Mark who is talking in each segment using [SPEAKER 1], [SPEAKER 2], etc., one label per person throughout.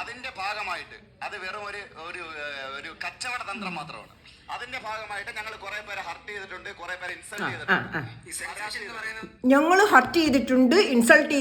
[SPEAKER 1] അതിന്റെ ഭാഗമായിട്ട് അത് വെറും ഒരു ഒരു കച്ചവട തന്ത്രം മാത്രമാണ്. ഞങ്ങൾ കുറെ പേരെ ഹർട്ട് ചെയ്തിട്ടുണ്ട് കുറെ പേരെ ഇൻസൾട്ട് ചെയ്തിട്ടുണ്ട്. ഈ സെൻസേഷൻ എന്ന് പറയുന്നത്
[SPEAKER 2] ഞങ്ങൾ ഹർട്ട് ചെയ്തിട്ടുണ്ട് ഇൻസൾട്ട്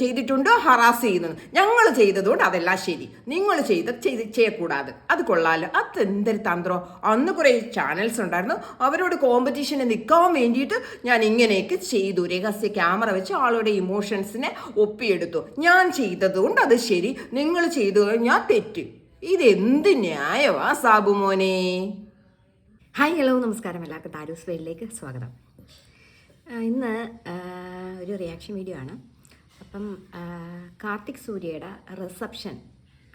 [SPEAKER 2] ചെയ്തിട്ടുണ്ട് ഹറാസ് ചെയ്യുന്നുണ്ട്. ഞങ്ങൾ ചെയ്തതുകൊണ്ട് അതെല്ലാം ശരി. നിങ്ങൾ ചെയ്ത് ചെയ്ത് ചെയ്യക്കൂടാതെ. അത് കൊള്ളാലോ. അത് എന്തൊരു തന്ത്രം. അന്ന് കുറേ ചാനൽസ് ഉണ്ടായിരുന്നു. അവരോട് കോമ്പറ്റീഷന് നിൽക്കാൻ വേണ്ടിയിട്ട് ഞാൻ ഇങ്ങനെയൊക്കെ ചെയ്തു. രഹസ്യ ക്യാമറ വെച്ച് ആളുടെ ഇമോഷൻസിനെ ഒപ്പിയെടുത്തു. ഞാൻ ചെയ്തതുകൊണ്ട് അത് ശരി. നിങ്ങൾ ചെയ്തു ഞാൻ തെറ്റ്. ഇതെന്ത് ന്യായവാ സാബു മോനെ?
[SPEAKER 3] ഹായ് ഹലോ നമസ്കാരം. എല്ലാവർക്കും താരൂസ് വേലിലേക്ക് സ്വാഗതം. ഇന്ന് ഒരു റിയാക്ഷൻ വീഡിയോ ആണ്. അപ്പം കാർത്തിക് സൂര്യയുടെ റിസപ്ഷൻ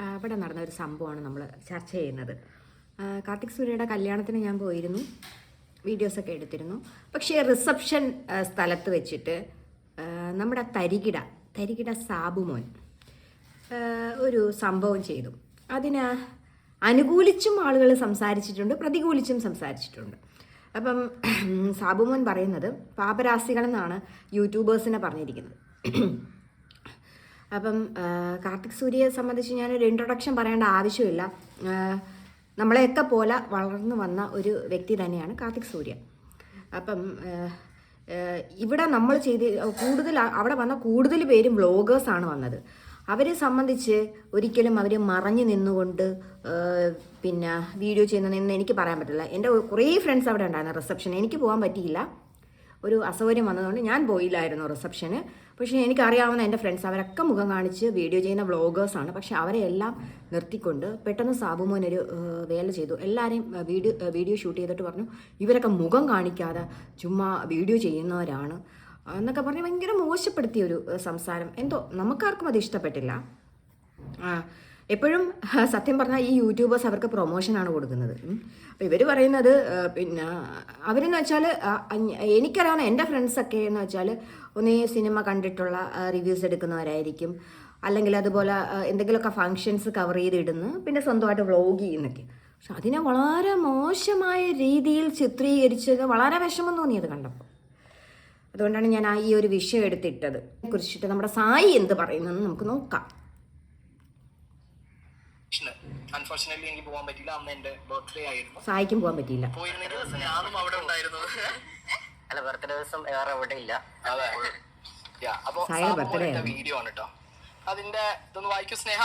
[SPEAKER 3] അവിടെ നടന്ന ഒരു സംഭവമാണ് നമ്മൾ ചർച്ച ചെയ്യുന്നത്. കാർത്തിക് സൂര്യയുടെ കല്യാണത്തിന് ഞാൻ പോയിരുന്നു. വീഡിയോസൊക്കെ എടുത്തിരുന്നു. പക്ഷേ റിസപ്ഷൻ സ്ഥലത്ത് വെച്ചിട്ട് നമ്മുടെ തരികിട തരികിട സാബുമോൻ ഒരു സംഭവം ചെയ്തു. അതിന് അനുകൂലിച്ചും ആളുകൾ സംസാരിച്ചിട്ടുണ്ട് പ്രതികൂലിച്ചും സംസാരിച്ചിട്ടുണ്ട്. അപ്പം സാബുമോൻ പറയുന്നത് പാപരാസികളെന്നാണ് യൂട്യൂബേഴ്സിനെ പറഞ്ഞിരിക്കുന്നത്. അപ്പം കാർത്തിക് സൂര്യയെ സംബന്ധിച്ച് ഞാനൊരു ഇൻട്രൊഡക്ഷൻ പറയേണ്ട ആവശ്യമില്ല. നമ്മളെയൊക്കെ പോലെ വളർന്നു വന്ന ഒരു വ്യക്തി തന്നെയാണ് കാർത്തിക് സൂര്യ. അപ്പം ഇവിടെ നമ്മൾ ചെയ്ത് കൂടുതൽ അവിടെ വന്ന കൂടുതൽ പേരും വ്ളോഗേഴ്സാണ് വന്നത്. അവരെ സംബന്ധിച്ച് ഒരിക്കലും അവർ മറഞ്ഞു നിന്നുകൊണ്ട് പിന്നെ വീഡിയോ ചെയ്യുന്നതെന്ന് എനിക്ക് പറയാൻ പറ്റില്ല. എന്റെ കുറേ ഫ്രണ്ട്സ് അവിടെ ഉണ്ടായിരുന്നു റിസപ്ഷൻ എനിക്ക് പോകാൻ പറ്റിയില്ല. ഒരു അസൗകര്യം വന്നതുകൊണ്ട് ഞാൻ പോയില്ലായിരുന്നു റിസപ്ഷന് പക്ഷേ എനിക്കറിയാവുന്ന എന്റെ ഫ്രണ്ട്സ് അവരൊക്കെ മുഖം കാണിച്ച് വീഡിയോ ചെയ്യുന്ന വ്ളോഗേഴ്സാണ് പക്ഷേ അവരെ എല്ലാം നിർത്തിക്കൊണ്ട് പെട്ടെന്ന് സാബുമോൻ ഒരു വേല ചെയ്തു. എല്ലാവരെയും വീഡിയോ വീഡിയോ ഷൂട്ട് ചെയ്തിട്ട് പറഞ്ഞു ഇവരൊക്കെ മുഖം കാണിക്കാതെ ചുമ്മാ വീഡിയോ ചെയ്യുന്നവരാണ്. എന്നൊക്കെ പറഞ്ഞ് ഭയങ്കര മോശപ്പെടുത്തിയ ഒരു സംസാരം. എന്തോ നമുക്കാർക്കും അത് ഇഷ്ടപ്പെട്ടില്ല. എപ്പോഴും സത്യം പറഞ്ഞാൽ ഈ യൂട്യൂബേഴ്സ് അവർക്ക് പ്രൊമോഷനാണ് കൊടുക്കുന്നത്. അപ്പോൾ ഇവർ പറയുന്നത് പിന്നെ അവരെന്ന് വെച്ചാൽ എനിക്കറിയാവുന്ന എന്റെ ഫ്രണ്ട്സൊക്കെ എന്ന് വെച്ചാൽ ഒന്നേ സിനിമ കണ്ടിട്ടുള്ള റിവ്യൂസ് എടുക്കുന്നവരായിരിക്കും. അല്ലെങ്കിൽ അതുപോലെ എന്തെങ്കിലുമൊക്കെ ഫങ്ഷൻസ് കവർ ചെയ്തിടുന്നു. പിന്നെ സ്വന്തമായിട്ട് വ്ളോഗ് ചെയ്യുന്നൊക്കെ. പക്ഷെ അതിനെ വളരെ മോശമായ രീതിയിൽ ചിത്രീകരിച്ചത് വളരെ വിഷമം തോന്നിയത് കണ്ടപ്പോൾ അതുകൊണ്ടാണ് ഞാൻ ആ ഈ ഒരു വിഷയം എടുത്തിട്ടത്. കുറിച്ചിട്ട് നമ്മുടെ സായി എന്ത് പറയുന്നെന്ന് നമുക്ക് നോക്കാം.
[SPEAKER 4] അൺഫോർച്ചുനേറ്റ്ലി എനിക്ക് പോകാൻ പറ്റില്ല അന്ന് എന്റെ ബർത്ത്ഡേ ആയിരുന്നു.
[SPEAKER 3] സായിക്കും പോകാൻ പറ്റിയില്ല.
[SPEAKER 4] പോയിരുന്നെങ്കിൽ ഞാനും അവിടെ ഉണ്ടായിരുന്നു.
[SPEAKER 5] അല്ല ബർത്ത്ഡേ ദിവസം വേറെ അവിടെ ഇല്ല.
[SPEAKER 4] അതെ. അപ്പൊ. വീഡിയോ ആണ് കേട്ടോ അതിന്റെ ഇതൊന്ന് വായിക്കൂ സ്നേഹ.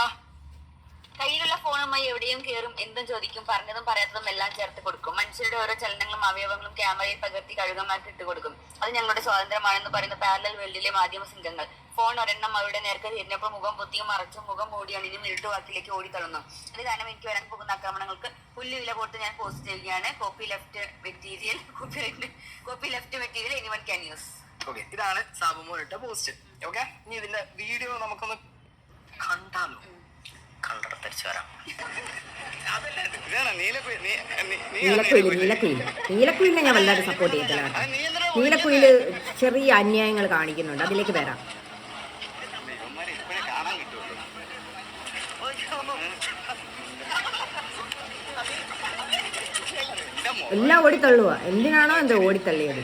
[SPEAKER 6] കയ്യിലുള്ള ഫോണുമായി എവിടെയും കയറും എന്തും ചോദിക്കും പറഞ്ഞതും പറയാത്തതും എല്ലാം ചേർത്ത് കൊടുക്കും. മനുഷ്യരുടെ ഓരോ ചലനങ്ങളും അവയവങ്ങളും ക്യാമറയിൽ പകർത്തി കഴുകമാക്കി ഇട്ട് കൊടുക്കും. അത് ഞങ്ങളുടെ സ്വാതന്ത്ര്യമാണെന്ന് പറയുന്ന പാരലൽ വേൾഡിലെ മാധ്യമ സംഘങ്ങൾ ഫോൺ ഒരെണ്ണം അവരുടെ നേരത്തെ തിരിഞ്ഞപ്പോൾ മുഖം പൊത്തിയും മറച്ചും മുഖം മൂടി അണിഞ്ഞും ഇരുട്ടുവാക്കിലേക്ക് ഓടിത്തള്ളുന്നു അത് കാരണം എനിക്ക് വരാൻ പോകുന്ന ആക്രമണങ്ങൾക്ക് പുല്ല് വില കൊടുത്ത് ഞാൻ പോസ്റ്റ് ചെയ്യുകയാണ്. Copy left material copy left material anyone can use
[SPEAKER 4] okay ഇതാണ് സാബുമോൻ ഇട്ട പോസ്റ്റ് ഓക്കെ ഇനി ഇതിന്റെ വീഡിയോ നമുക്കൊന്ന് കണ്ടാലോ.
[SPEAKER 5] കണ്ടർ തിരിച്ചു വരാം
[SPEAKER 4] നീലക്കുയിൽ
[SPEAKER 3] നീലക്കുയിൽ നീലക്കുയിലിനെ ഞാൻ വല്ലാതെ സപ്പോർട്ട് ചെയ്യത്തില്ല നീലക്കുയിൽ ചെറിയ അന്യായങ്ങൾ കാണിക്കുന്നുണ്ട്. അതിലേക്ക് വരാം. എല്ലാം ഓടിത്തള്ളുക എന്തിനാണോ എന്തോ ഓടിത്തള്ളിയത്?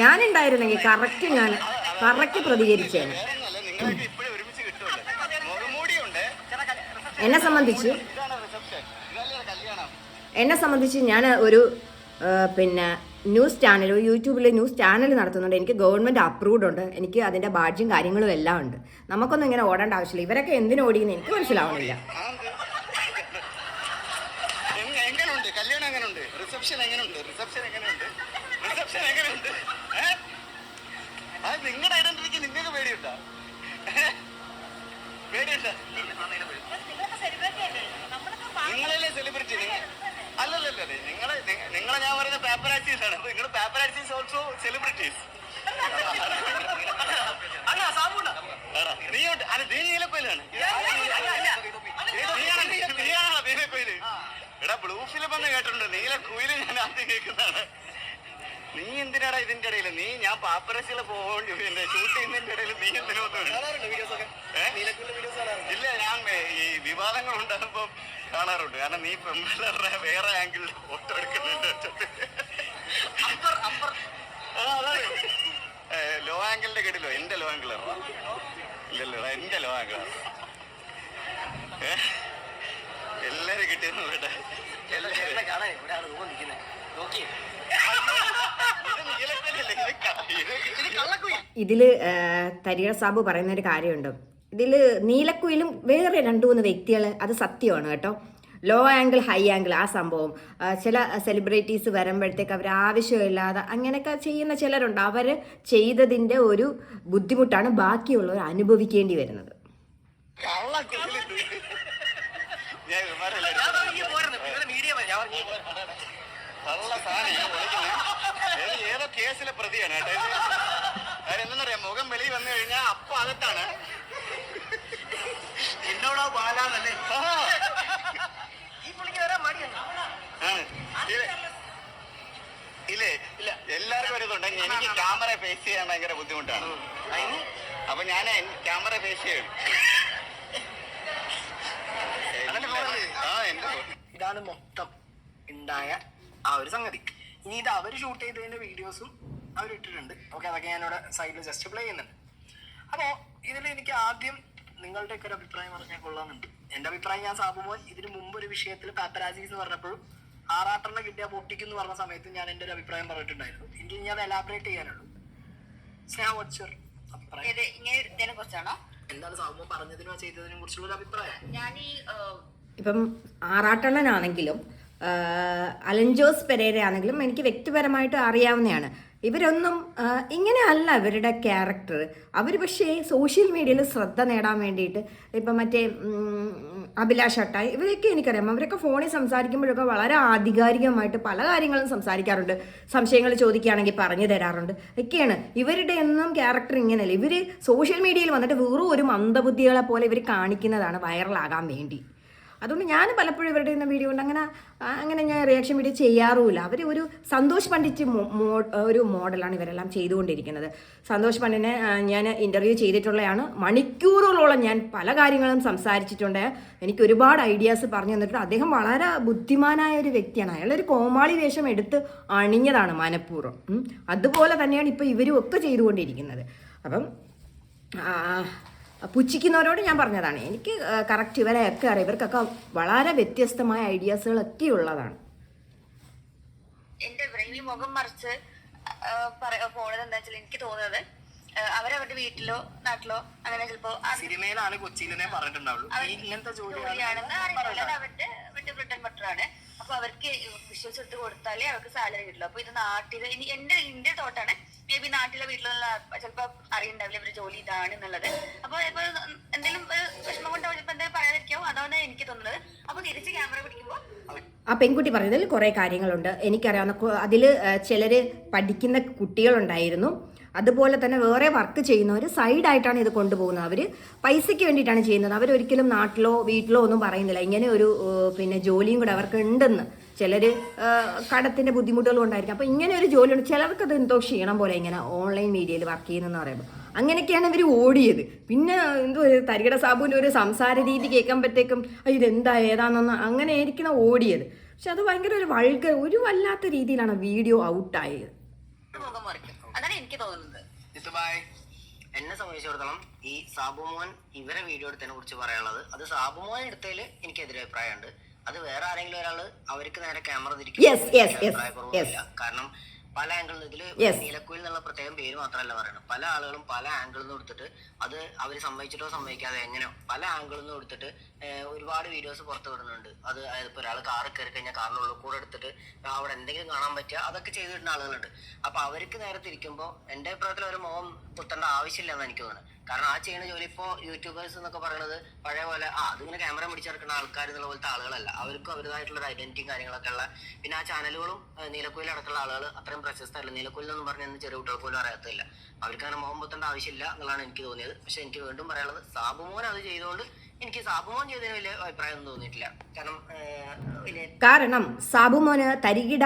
[SPEAKER 3] ഞാനുണ്ടായിരുന്നെങ്കിൽ കറക്റ്റ് ഞാൻ കറക്റ്റ് പ്രതികരിച്ചേനെ. എന്നെ സംബന്ധിച്ച് എന്നെ സംബന്ധിച്ച് ഞാൻ ഒരു പിന്നെ ന്യൂസ് ചാനൽ യൂട്യൂബിൽ ന്യൂസ് ചാനൽ നടത്തുന്നുണ്ട്. എനിക്ക് ഗവൺമെന്റ് അപ്രൂവ്ഡ് ഉണ്ട്. എനിക്ക് അതിന്റെ ബാഡ്ജും കാര്യങ്ങളും എല്ലാം ഉണ്ട്. നമുക്കൊന്നും ഇങ്ങനെ ഓടേണ്ട ആവശ്യമില്ല. ഇവരൊക്കെ എന്തിനു ഓടിയെന്ന് എനിക്ക് മനസ്സിലാവണില്ല.
[SPEAKER 1] നിങ്ങളുടെ ഐഡന്റിറ്റിക്ക് നിങ്ങൾക്ക് പേടിയുണ്ടോ? പേടിയുണ്ടോ? നിങ്ങളല്ലേ സെലിബ്രിറ്റി അല്ലല്ലല്ലേ നിങ്ങളെ നി- നിങ്ങളെ ഞാൻ പറയുന്ന പേപ്പറാറ്റീസ് ആണ് നിങ്ങൾ പേപ്പറാറ്റീസ് ഓൾസോ സെലിബ്രിറ്റീസ് നീയുണ്ട് അല്ല നീ നീലക്കൊയിലാണ്. നീലക്കൊയിൽ എടാ ബ്ലൂ ഫിലിം എന്ന് കേട്ടിട്ടുണ്ട് നീലക്കുയിൽ ഞാൻ ആദ്യം കേൾക്കുന്നതാണ്. നീ എന്തിനാടാ ഇതിന്റെ ഇടയിൽ? നീ ഞാൻ പാപ്പരസിലെ പോകേണ്ടി എന്റെ ഷൂട്ട് ചെയ്യുന്നതിന്റെ ഇടയിൽ നീ എന്തിനോ ഇല്ല ഞാൻ ഈ വിവാദങ്ങൾ ഉണ്ടാകുമ്പോ കാണാറുണ്ട്. കാരണം നീ പെൺപിള്ളേരുടെ വേറെ ആംഗിളിൽ ഫോട്ടോ എടുക്കുന്നുണ്ട്. ലോ ആംഗിളിന്റെ കേട്ടില്ലോ എന്റെ ലോ ആംഗിൾ ഇല്ലല്ലോ എന്റെ ലോ ആംഗിൾ എല്ലാരും കിട്ടിയിരുന്നു കേട്ടെ
[SPEAKER 4] എല്ലാരും കാണാൻ ഇവിടെ ആണ് റൂം നിൽക്കുന്നത് നോക്കിയേ
[SPEAKER 1] ഇത് നീലക്കല്ലില്ല, ഇത് ക- ഇത്
[SPEAKER 4] ഇത് കള്ളക്കുയി
[SPEAKER 3] ഇതിൽ തരിക സാബു പറയുന്ന ഒരു കാര്യമുണ്ട്. ഇതിൽ നീലക്കുയിലും വേറെ രണ്ടു മൂന്ന് വ്യക്തികൾ അത് സത്യമാണ് കേട്ടോ. ലോ ആംഗിൾ ഹൈ ആംഗിൾ ആ സംഭവം. ചില സെലിബ്രിറ്റീസ് വരുമ്പോഴത്തേക്ക് അവർ ആവശ്യമില്ലാതെ അങ്ങനെയൊക്കെ ചെയ്യുന്ന ചിലരുണ്ട്. അവർ ചെയ്തതിന്റെ ഒരു ബുദ്ധിമുട്ടാണ് ബാക്കിയുള്ളവർ അനുഭവിക്കേണ്ടി വരുന്നത്.
[SPEAKER 1] ഞാൻ കള്ള സാധനം വിളിക്കുന്നത്. ഏതോ കേസിലെ പ്രതിയാണ് കേട്ടോ. എന്തെന്നറിയാം മുഖം വെളി വന്നു കഴിഞ്ഞാൽ അപ്പൊ അകത്താണ്.
[SPEAKER 4] എന്നോടോ പാലാന്നല്ലേ ഈ പുള്ളിക്ക് വരാൻ മടിയാണ്
[SPEAKER 1] ഇല്ലേ? ഇല്ല? എല്ലാവർക്കും ഒരു ഇതുണ്ട്. എനിക്ക് ക്യാമറ ഫേസ് ചെയ്യാൻ ഭയങ്കര ബുദ്ധിമുട്ടാണ്.
[SPEAKER 4] അതിന്
[SPEAKER 1] അപ്പൊ ഞാൻ ക്യാമറ ഫേസ് ചെയ്യും.
[SPEAKER 4] ഇതാണ് മൊത്തം ഉണ്ടായ ആ ഒരു സംഗതി. ഇനി ഇത് അവർ ഷൂട്ട് ചെയ്തതിന്റെ വീഡിയോസും അവർ ഇട്ടിട്ടുണ്ട്. ഓക്കെ അതൊക്കെ ഞാനിവിടെ സൈഡിൽ ജസ്റ്റ് പ്ലേ ചെയ്യുന്നുണ്ട്. അപ്പോൾ ഇതിൽ എനിക്ക് ആദ്യം നിങ്ങളുടെയൊക്കെ ഒരു അഭിപ്രായം പറഞ്ഞാൽ കൊള്ളാമെന്നുണ്ട് എന്റെ അഭിപ്രായം ഞാൻ സാബുമോൻ ഇതിന് മുമ്പ് ഒരു വിഷയത്തിൽ പാപ്പരാജീസ് എന്ന് പറഞ്ഞപ്പോഴും ആറാട്ടെണ്ണ കിട്ടിയ പൊട്ടിക്കുന്നു പറഞ്ഞ സമയത്ത് ഞാൻ എന്റെ ഒരു അഭിപ്രായം പറഞ്ഞിട്ടുണ്ടായിരുന്നു. എനിക്ക് ഞാൻ അത് എലാബറേറ്റ് ചെയ്യാനുള്ളൂ. സ്നേഹ
[SPEAKER 6] ഇത് ഇങ്ങനെ കുറിച്ചാണോ?
[SPEAKER 4] എന്താണ് സാബുമോൻ പറഞ്ഞതിനോ ചെയ്തതിനെ കുറിച്ചുള്ള അഭിപ്രായം?
[SPEAKER 6] ഞാൻ ഈ
[SPEAKER 3] ഇപ്പം ആറാട്ടണ്ണനാണെങ്കിലും ആ, അലൻജോസ് പെരേര ആണെങ്കിലും എനിക്ക് വ്യക്തിപരമായിട്ട് അറിയാവുന്നതാണ് ഇവരൊന്നും ഇങ്ങനെ ഇങ്ങനെയല്ല ഇവരുടെ ക്യാരക്ടർ അവർ പക്ഷേ സോഷ്യൽ മീഡിയയിൽ ശ്രദ്ധ നേടാൻ വേണ്ടിയിട്ട് ഇപ്പം മറ്റേ അഭിലാഷ് അട്ടായി ഇവരൊക്കെ എനിക്കറിയാം. അവരൊക്കെ ഫോണിൽ സംസാരിക്കുമ്പോഴൊക്കെ വളരെ ആധികാരികമായിട്ട് പല കാര്യങ്ങളും സംസാരിക്കാറുണ്ട്. സംശയങ്ങൾ ചോദിക്കുകയാണെങ്കിൽ പറഞ്ഞു തരാറുണ്ട്. ഒക്കെയാണ്. ഇവരുടെ ഒന്നും ക്യാരക്ടർ ഇങ്ങനെയല്ല. ഇവർ സോഷ്യൽ മീഡിയയിൽ വന്നിട്ട് വെറും ഒരു മന്ദബുദ്ധികളെ പോലെ ഇവർ കാണിക്കുന്നതാണ് വൈറലാകാൻ വേണ്ടി. അതുകൊണ്ട് ഞാൻ പലപ്പോഴും ഇവരുടെ ഇന്ന് വീഡിയോ കൊണ്ട് അങ്ങനെ അങ്ങനെ ഞാൻ റിയാക്ഷൻ വീഡിയോ ചെയ്യാറുമില്ല. അവർ ഒരു സന്തോഷ് പണ്ഡിറ്റ് ഒരു മോഡലാണ് ഇവരെല്ലാം ചെയ്തുകൊണ്ടിരിക്കുന്നത്. സന്തോഷ് പണ്ഡിനെ ഞാൻ ഇന്റർവ്യൂ ചെയ്തിട്ടുള്ളതാണ് മണിക്കൂറുകളോളം ഞാൻ പല കാര്യങ്ങളും സംസാരിച്ചിട്ടുണ്ട്. എനിക്ക് ഒരുപാട് ഐഡിയാസ് പറഞ്ഞു തന്നിട്ടുണ്ട്. അദ്ദേഹം വളരെ ബുദ്ധിമാനായ ഒരു വ്യക്തിയാണ്. അയാൾ ഒരു കോമാളി വേഷം എടുത്ത് അണിഞ്ഞതാണ് മനഃപൂർവം. അതുപോലെ തന്നെയാണ് ഇപ്പോൾ ഇവരും ഒക്കെ ചെയ്തുകൊണ്ടിരിക്കുന്നത്. അപ്പം പുച്ഛിക്കുന്നവരോട് ഞാൻ പറഞ്ഞതാണ്. എനിക്ക് കറക്റ്റ് ഇവരെയൊക്കെ അറിയാം. ഇവർക്കൊക്കെ വളരെ വ്യത്യസ്തമായ ഐഡിയാസുകളൊക്കെ ഉള്ളതാണ്
[SPEAKER 6] എന്റെ ബ്രെയിനിൽ മുഖം മറിച്ച് പോണത് എന്താ വെച്ചാൽ എനിക്ക് തോന്നുന്നത് അവരവരുടെ വീട്ടിലോ നാട്ടിലോ അങ്ങനെ ചിലപ്പോ
[SPEAKER 4] സിനിമയിലാണ് കൊച്ചിയിലെ പറഞ്ഞിട്ടുണ്ടാവുള്ളൂ. ഈ ഇങ്ങനത്തെ ജോലിയാണ്.
[SPEAKER 6] ജോലിയാണെന്ന് അറിയില്ല അത് അവരുടെ വീട്ടിൽ ബ്രിട്ടൻ ബട്ടറാണ് അപ്പൊ അവർക്ക് വിശ്വസിച്ച് കൊടുത്താലേ അവർക്ക് സാലറി കിട്ടുള്ളൂ. അപ്പൊ ഇത് നാട്ടിൽ ഇനി എന്റെ എന്റെ തോട്ടാണ്. നാട്ടിലെ വീട്ടിലുള്ള ചിലപ്പോ അറിയണ്ടാവില്ല ഇവർ ജോലി ഇതാണ് എന്നുള്ളത്. അപ്പൊ ഇപ്പൊ എന്തെങ്കിലും വിഷമം കൊണ്ടോ ചിലപ്പോ എന്തെങ്കിലും പറയാതിരിക്കാവോ? അതാണ് എനിക്ക് തോന്നുന്നത്. അപ്പൊ തിരിച്ച് ക്യാമറ പിടിക്കുമ്പോ
[SPEAKER 3] ആ പെൺകുട്ടി പറഞ്ഞതിൽ കുറേ കാര്യങ്ങളുണ്ട്. എനിക്കറിയാവുന്ന അതിൽ ചിലർ പഠിക്കുന്ന കുട്ടികളുണ്ടായിരുന്നു. അതുപോലെ തന്നെ വേറെ വർക്ക് ചെയ്യുന്നവർ സൈഡായിട്ടാണ് ഇത് കൊണ്ടുപോകുന്നത്. അവർ പൈസയ്ക്ക് വേണ്ടിയിട്ടാണ് ചെയ്യുന്നത്. അവരൊരിക്കലും നാട്ടിലോ വീട്ടിലോ ഒന്നും പറയുന്നില്ല. ഇങ്ങനെ ഒരു പിന്നെ ജോലിയും കൂടെ അവർക്ക് ഉണ്ടെന്ന്. ചിലർ കടത്തിന്റെ ബുദ്ധിമുട്ടുകൾ ഉണ്ടായിരിക്കും. അപ്പോൾ ഇങ്ങനെ ഒരു ജോലി ഉണ്ട്. ചിലർക്ക് അത് എന്തോ ക്ഷീണം പോലെ ഇങ്ങനെ ഓൺലൈൻ മീഡിയയിൽ വർക്ക് ചെയ്യുന്നതെന്ന് പറയുമ്പോൾ അങ്ങനെയൊക്കെയാണ് ഇവർ ഓടിയത്. പിന്നെ എന്തോ ഒരു തരികട സാബുവിന്റെ ഒരു സംസാര രീതി കേൾക്കുമ്പോഴത്തേക്കും ഇതെന്താ ഏതാണെന്ന് അങ്ങനെ ആയിരിക്കണം ഓടിയത്. പക്ഷെ അത് ഭയങ്കര ഒരു വൾഗ ഒരു വല്ലാത്ത രീതിയിലാണ് വീഡിയോ ഔട്ടായത്.
[SPEAKER 6] അതാണ് എനിക്ക് തോന്നുന്നത്.
[SPEAKER 5] എന്നെ സംബന്ധിച്ചിടത്തോളം ഈ സാബുമോൻ ഇവരെ വീഡിയോ എടുത്തതിനെ കുറിച്ച് പറയാനുള്ളത് അത് സാബുമോൻ എടുത്തതിൽ എനിക്ക് എതിരഭിപ്രായമുണ്ട്. അത് വേറെ ആരെങ്കിലും ഒരാൾ അവർക്ക് നേരെ ക്യാമറ അഭിപ്രായക്കുറവില്ല കാരണം പല ആംഗിളിൽ
[SPEAKER 3] ഇതിൽ.
[SPEAKER 5] നീലക്കുയിൽ എന്നുള്ള പ്രത്യേകം പേര് മാത്രമല്ല പറയുന്നത്. പല ആളുകളും പല ആംഗിളിൽ നിന്ന് എടുത്തിട്ട് അത് അവർ സമ്മതിച്ചിട്ടോ സമ്മതിക്കാതെ എങ്ങനെ പല ആംഗിളിൽ നിന്ന് എടുത്തിട്ട് ഒരുപാട് വീഡിയോസ് പുറത്ത് വിടുന്നുണ്ട്. അത് അതായത് ഇപ്പോൾ ഒരാൾ കാറ് കയറി കഴിഞ്ഞാൽ കാറിനുള്ളിൽ കൂടെ എടുത്തിട്ട് അവിടെ എന്തെങ്കിലും കാണാൻ പറ്റുക അതൊക്കെ ചെയ്തിടുന്ന ആളുകളുണ്ട്. അപ്പൊ അവർക്ക് നേരെ തിരിക്കുമ്പോൾ എന്റെ അഭിപ്രായത്തിൽ ഒരു മുഖം കുത്തേണ്ട ആവശ്യമില്ലെന്ന് എനിക്ക് തോന്നുന്നത് കാരണം ആ ചെയ്യുന്ന ജോലി ഇപ്പോൾ യൂട്യൂബേഴ്സ് എന്നൊക്കെ പറയുന്നത് പഴയ പോലെ ആ അതിങ്ങനെ ക്യാമറ പിടിച്ചെടുക്കുന്ന ആൾക്കാർ എന്നുള്ള പോലത്തെ ആളുകളല്ല. അവർക്കും അവരുടേതായിട്ടുള്ള ഒരു ഐഡന്റിറ്റിയും കാര്യങ്ങളൊക്കെ ഉള്ള പിന്നെ ആ ചാനലുകളും നീലക്കുയിൽ അടക്കമുള്ള ആളുകൾ അത്രയും പ്രശസ്തമല്ല നീലക്കുയിൽ എന്ന് പറഞ്ഞാൽ ചെറിയ കുട്ടികൾ പോലും അറിയാത്തില്ല അവർക്ക് അങ്ങനെ മുഖം പൊത്തേണ്ട ആവശ്യമില്ല എന്നുള്ളതാണ് എനിക്ക് തോന്നിയത്. പക്ഷെ എനിക്ക് വീണ്ടും പറയാനുള്ളത് സാബുമോൻ അത് ചെയ്തുകൊണ്ട് അഭിപ്രായം തോന്നിയിട്ടില്ല. കാരണം
[SPEAKER 3] കാരണം സാബുമോന് തരികിട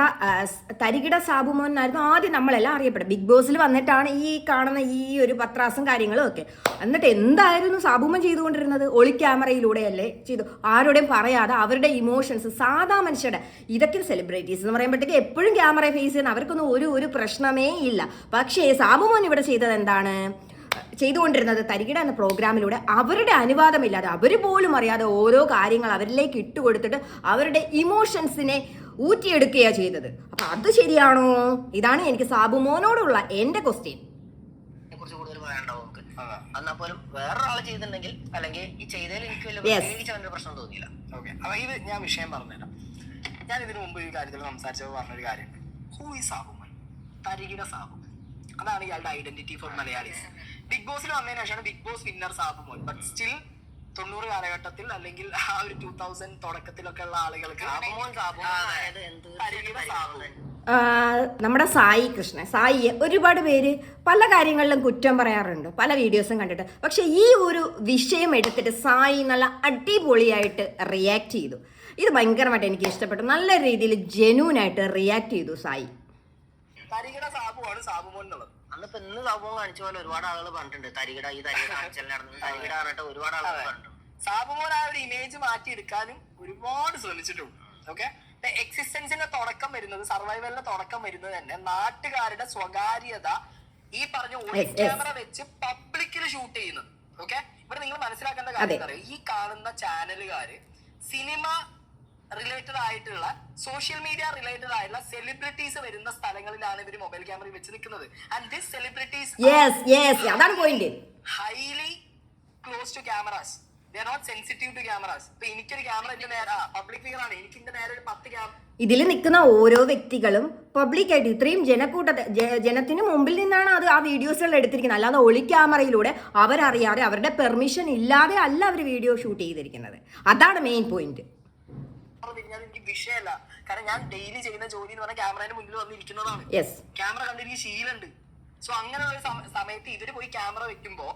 [SPEAKER 3] തരികിട സാബുമോൻ എന്നായിരുന്നു ആദ്യം നമ്മളെല്ലാം അറിയപ്പെടും ബിഗ് ബോസിൽ വന്നിട്ടാണ് ഈ കാണുന്ന ഈ ഒരു പത്രാസും കാര്യങ്ങളും ഒക്കെ. എന്നിട്ട് എന്തായിരുന്നു സാബുമോൻ ചെയ്തുകൊണ്ടിരുന്നത്? ഒളി ക്യാമറയിലൂടെയല്ലേ ചെയ്തു. ആരോടെയും പറയാതെ അവരുടെ ഇമോഷൻസ് സാധാ മനുഷ്യരുടെ ഇതൊക്കെ സെലിബ്രിറ്റീസ് എന്ന് പറയുമ്പോഴത്തേക്ക് എപ്പോഴും ക്യാമറ ഫേസ് ചെയ്യുന്ന അവർക്കൊന്നും ഒരു ഒരു പ്രശ്നമേ ഇല്ല. പക്ഷേ സാബുമോൻ ഇവിടെ ചെയ്തത് എന്താണ്? ചെയ്തുകൊണ്ടിരുന്നത് തരികിട എന്ന പ്രോഗ്രാമിലൂടെ അവരുടെ അനുവാദമില്ലാതെ അവർ പോലും അറിയാതെ ഓരോ കാര്യങ്ങൾ അവരിലേക്ക് ഇട്ടുകൊടുത്തിട്ട് അവരുടെ ഇമോഷൻസിനെ ഊറ്റിയെടുക്കുകയാണ് ചെയ്തത്. അപ്പൊ അത് ശരിയാണോ? ഇതാണ് എനിക്ക് സാബു മോനോടുള്ള എന്റെ ക്വസ്റ്റ്യൻ.
[SPEAKER 5] എന്നാൽ പോലും വേറൊരാൾ ചെയ്തിട്ടുണ്ടെങ്കിൽ അല്ലെങ്കിൽ ഈ ചെയ്തതിൽ എനിക്ക് വലിയ. പ്രത്യേകിച്ച് അവന്റെ പ്രശ്നം തോന്നിയില്ല.
[SPEAKER 4] ഓക്കെ. അപ്പൊ ഇത് ഞാൻ വിഷയം പറഞ്ഞുതരാം. ഞാൻ ഇതിനു മുമ്പ് ഈ കാര്യത്തിൽ സംസാരിച്ചപ്പോൾ പറഞ്ഞൊരു കാര്യമുണ്ട്. ഹൂ ഈ സാബുമൻ? തരികിട സാബുമൻ. അതാണ് ഇയാളുടെ ഐഡന്റിറ്റി ഫോർ മലയാളീസ്. ബിഗ് ബോസിൽ വന്നതിന് ശേഷമാണ് big boss winner Sabumon but still തൊണ്ണൂറ് കാലഘട്ടത്തിൽ അല്ലെങ്കിൽ ആ ഒരു ടൂ തൗസൻഡ് തുടക്കത്തിലൊക്കെ ഉള്ള ആളുകൾക്ക് സാബു
[SPEAKER 3] നമ്മുടെ സായി കൃഷ്ണൻ. സായിയെ ഒരുപാട് പേര് പല കാര്യങ്ങളിലും കുറ്റം പറയാറുണ്ട്. പല വീഡിയോസും കണ്ടിട്ട്. പക്ഷെ ഈ ഒരു വിഷയം എടുത്തിട്ട് സായി നല്ല അടിപൊളിയായിട്ട് റിയാക്ട് ചെയ്തു. ഇത് ഭയങ്കരമായിട്ട് എനിക്ക് ഇഷ്ടപ്പെട്ടു. നല്ല രീതിയിൽ ജെന്യൂനായിട്ട് റിയാക്ട് ചെയ്തു സായി.
[SPEAKER 4] സാബുവാണ് സാബുമോൻ എന്നുള്ളത്.
[SPEAKER 5] അന്നിപ്പോ ഇന്ന് സാബുമോൻ കാണിച്ച പോലെ ഒരുപാട് ആളുകൾ പറഞ്ഞിട്ടുണ്ട്. തരികിട ഈ തരികിട കാണിച്ചാൽ നടന്നു തരികിട പറഞ്ഞിട്ട് ഒരുപാട് ആളുകൾ പറഞ്ഞിട്ടുണ്ട്.
[SPEAKER 4] സാബുമോൻ ആ ഒരു ഇമേജ് മാറ്റിയെടുക്കാനും ഒരുപാട് ശ്രമിച്ചിട്ടുണ്ട്. ഓക്കെ എക്സിസ്റ്റൻസിന്റെ തുടക്കം വരുന്നത് സർവൈവലിന്റെ തുടക്കം വരുന്നത് തന്നെ നാട്ടുകാരുടെ സ്വകാര്യത ഈ പറഞ്ഞ ഒളി. ക്യാമറ വെച്ച് പബ്ലിക്കിൽ ഷൂട്ട് ചെയ്യുന്നത്. ഓക്കെ ഇവിടെ നിങ്ങൾ മനസ്സിലാക്കേണ്ട കാര്യം? ഈ കാണുന്ന ചാനലുകാര് സിനിമ റിലേറ്റഡ് ആയിട്ടുള്ള സോഷ്യൽ മീഡിയ റിലേറ്റഡ് ആയിട്ടുള്ള സെലിബ്രിറ്റീസ് വരുന്ന സ്ഥലങ്ങളിലാണ് ഇവർ മൊബൈൽ ക്യാമറ വെച്ച് നിൽക്കുന്നത്. And this celebrities
[SPEAKER 3] yes yes അതാണ് point
[SPEAKER 4] highly close to cameras they are not sensitive to cameras ഇപ്പൊ എനിക്കൊരു ക്യാമറ എന്റെ നേരെ പബ്ലിക് ഫിഗർ ആണ് എനിക്ക് എന്റെ നേരെ ഒരു പത്ത് ക്യാമറ
[SPEAKER 3] ഇതിൽ നിൽക്കുന്ന ഓരോ വ്യക്തികളും പബ്ലിക്കായിട്ട് ഇത്രയും ജനക്കൂട്ടത്തെ ജനത്തിന് മുമ്പിൽ നിന്നാണ് അത് ആ വീഡിയോസുകൾ എടുത്തിരിക്കുന്നത്. അല്ലാതെ ഒളി ക്യാമറയിലൂടെ അവരറിയാതെ അവരുടെ പെർമിഷൻ ഇല്ലാതെ അല്ല അവർ വീഡിയോ ഷൂട്ട് ചെയ്തിരിക്കുന്നത്. അതാണ് മെയിൻ പോയിന്റ്
[SPEAKER 4] തിരിഞ്ഞാൽ എനിക്ക് വിഷയമല്ല കാരണം ഞാൻ ഡെയിലി ചെയ്യുന്ന ജോലി എന്ന് പറഞ്ഞാൽ ക്യാമറയുടെ മുന്നിൽ വന്നിരിക്കുന്നതാണ്. ക്യാമറ കണ്ടിരിക്കും ശീലമുണ്ട്. സോ അങ്ങനെയുള്ള ഒരു സമ- സമയത്ത് ഇവർ പോയി ക്യാമറ വെക്കുമ്പോ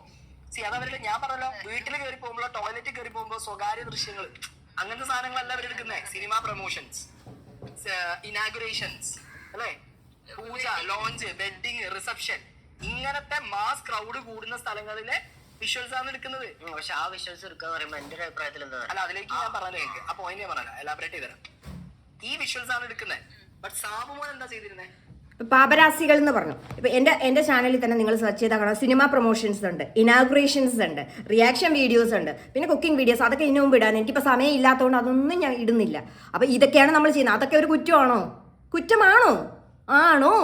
[SPEAKER 4] സി അതവരുടെ ഞാൻ പറഞ്ഞല്ലോ വീട്ടിൽ കയറി പോകുമ്പോൾ ടോയ്ലറ്റിൽ കയറി പോകുമ്പോൾ സ്വകാര്യ ദൃശ്യങ്ങൾ അങ്ങനത്തെ സാധനങ്ങളല്ല അവർ എടുക്കുന്നത് സിനിമ പ്രൊമോഷൻസ് ഇനാഗുറേഷൻസ് അല്ലേ? പൂജ ലോഞ്ച് വെഡിങ് റിസപ്ഷൻ ഇങ്ങനത്തെ മാസ് ക്രൗഡ് കൂടുന്ന സ്ഥലങ്ങളിലെ വിഷ്വൽസ് ആണ് എടുക്കുന്നത്.
[SPEAKER 5] പക്ഷെ ആ വിഷ്വൽസ് എടുക്കാന്ന് പറയുമ്പോ എന്റെ ഒരു അഭിപ്രായത്തിൽ എന്താ
[SPEAKER 4] അല്ല അതിലേക്ക് ഞാൻ പറഞ്ഞു കേൾക്ക് ആ പോയിന്റ് ഞാൻ പറഞ്ഞ എലാബറേറ്റ് ചെയ്തരാം ഈ വിഷ്വൽസ് ആണ് എടുക്കുന്നത് ബട്ട് സാബുമോൻ എന്താ ചെയ്തിരുന്നത്
[SPEAKER 3] പാപരാസികൾ എന്ന് പറഞ്ഞു. ഇപ്പൊ എന്റെ എന്റെ ചാനലിൽ തന്നെ നിങ്ങൾ സെർച്ച് ചെയ്താൽ കാണാം. സിനിമ പ്രൊമോഷൻസ് ഉണ്ട് ഇനാഗുറേഷൻസ് ഉണ്ട് റിയാക്ഷൻ വീഡിയോസ് ഉണ്ട് പിന്നെ കുക്കിംഗ് വീഡിയോസ് അതൊക്കെ ഇതിനു മുമ്പ് ഇടാൻ. എനിക്കിപ്പോൾ സമയം ഇല്ലാത്തതുകൊണ്ട് അതൊന്നും ഞാൻ ഇടുന്നില്ല. അപ്പൊ ഇതൊക്കെയാണ് നമ്മൾ ചെയ്യുന്നത്. അതൊക്കെ ഒരു കുറ്റമാണോ? കുറ്റമാണോ? ആണോ?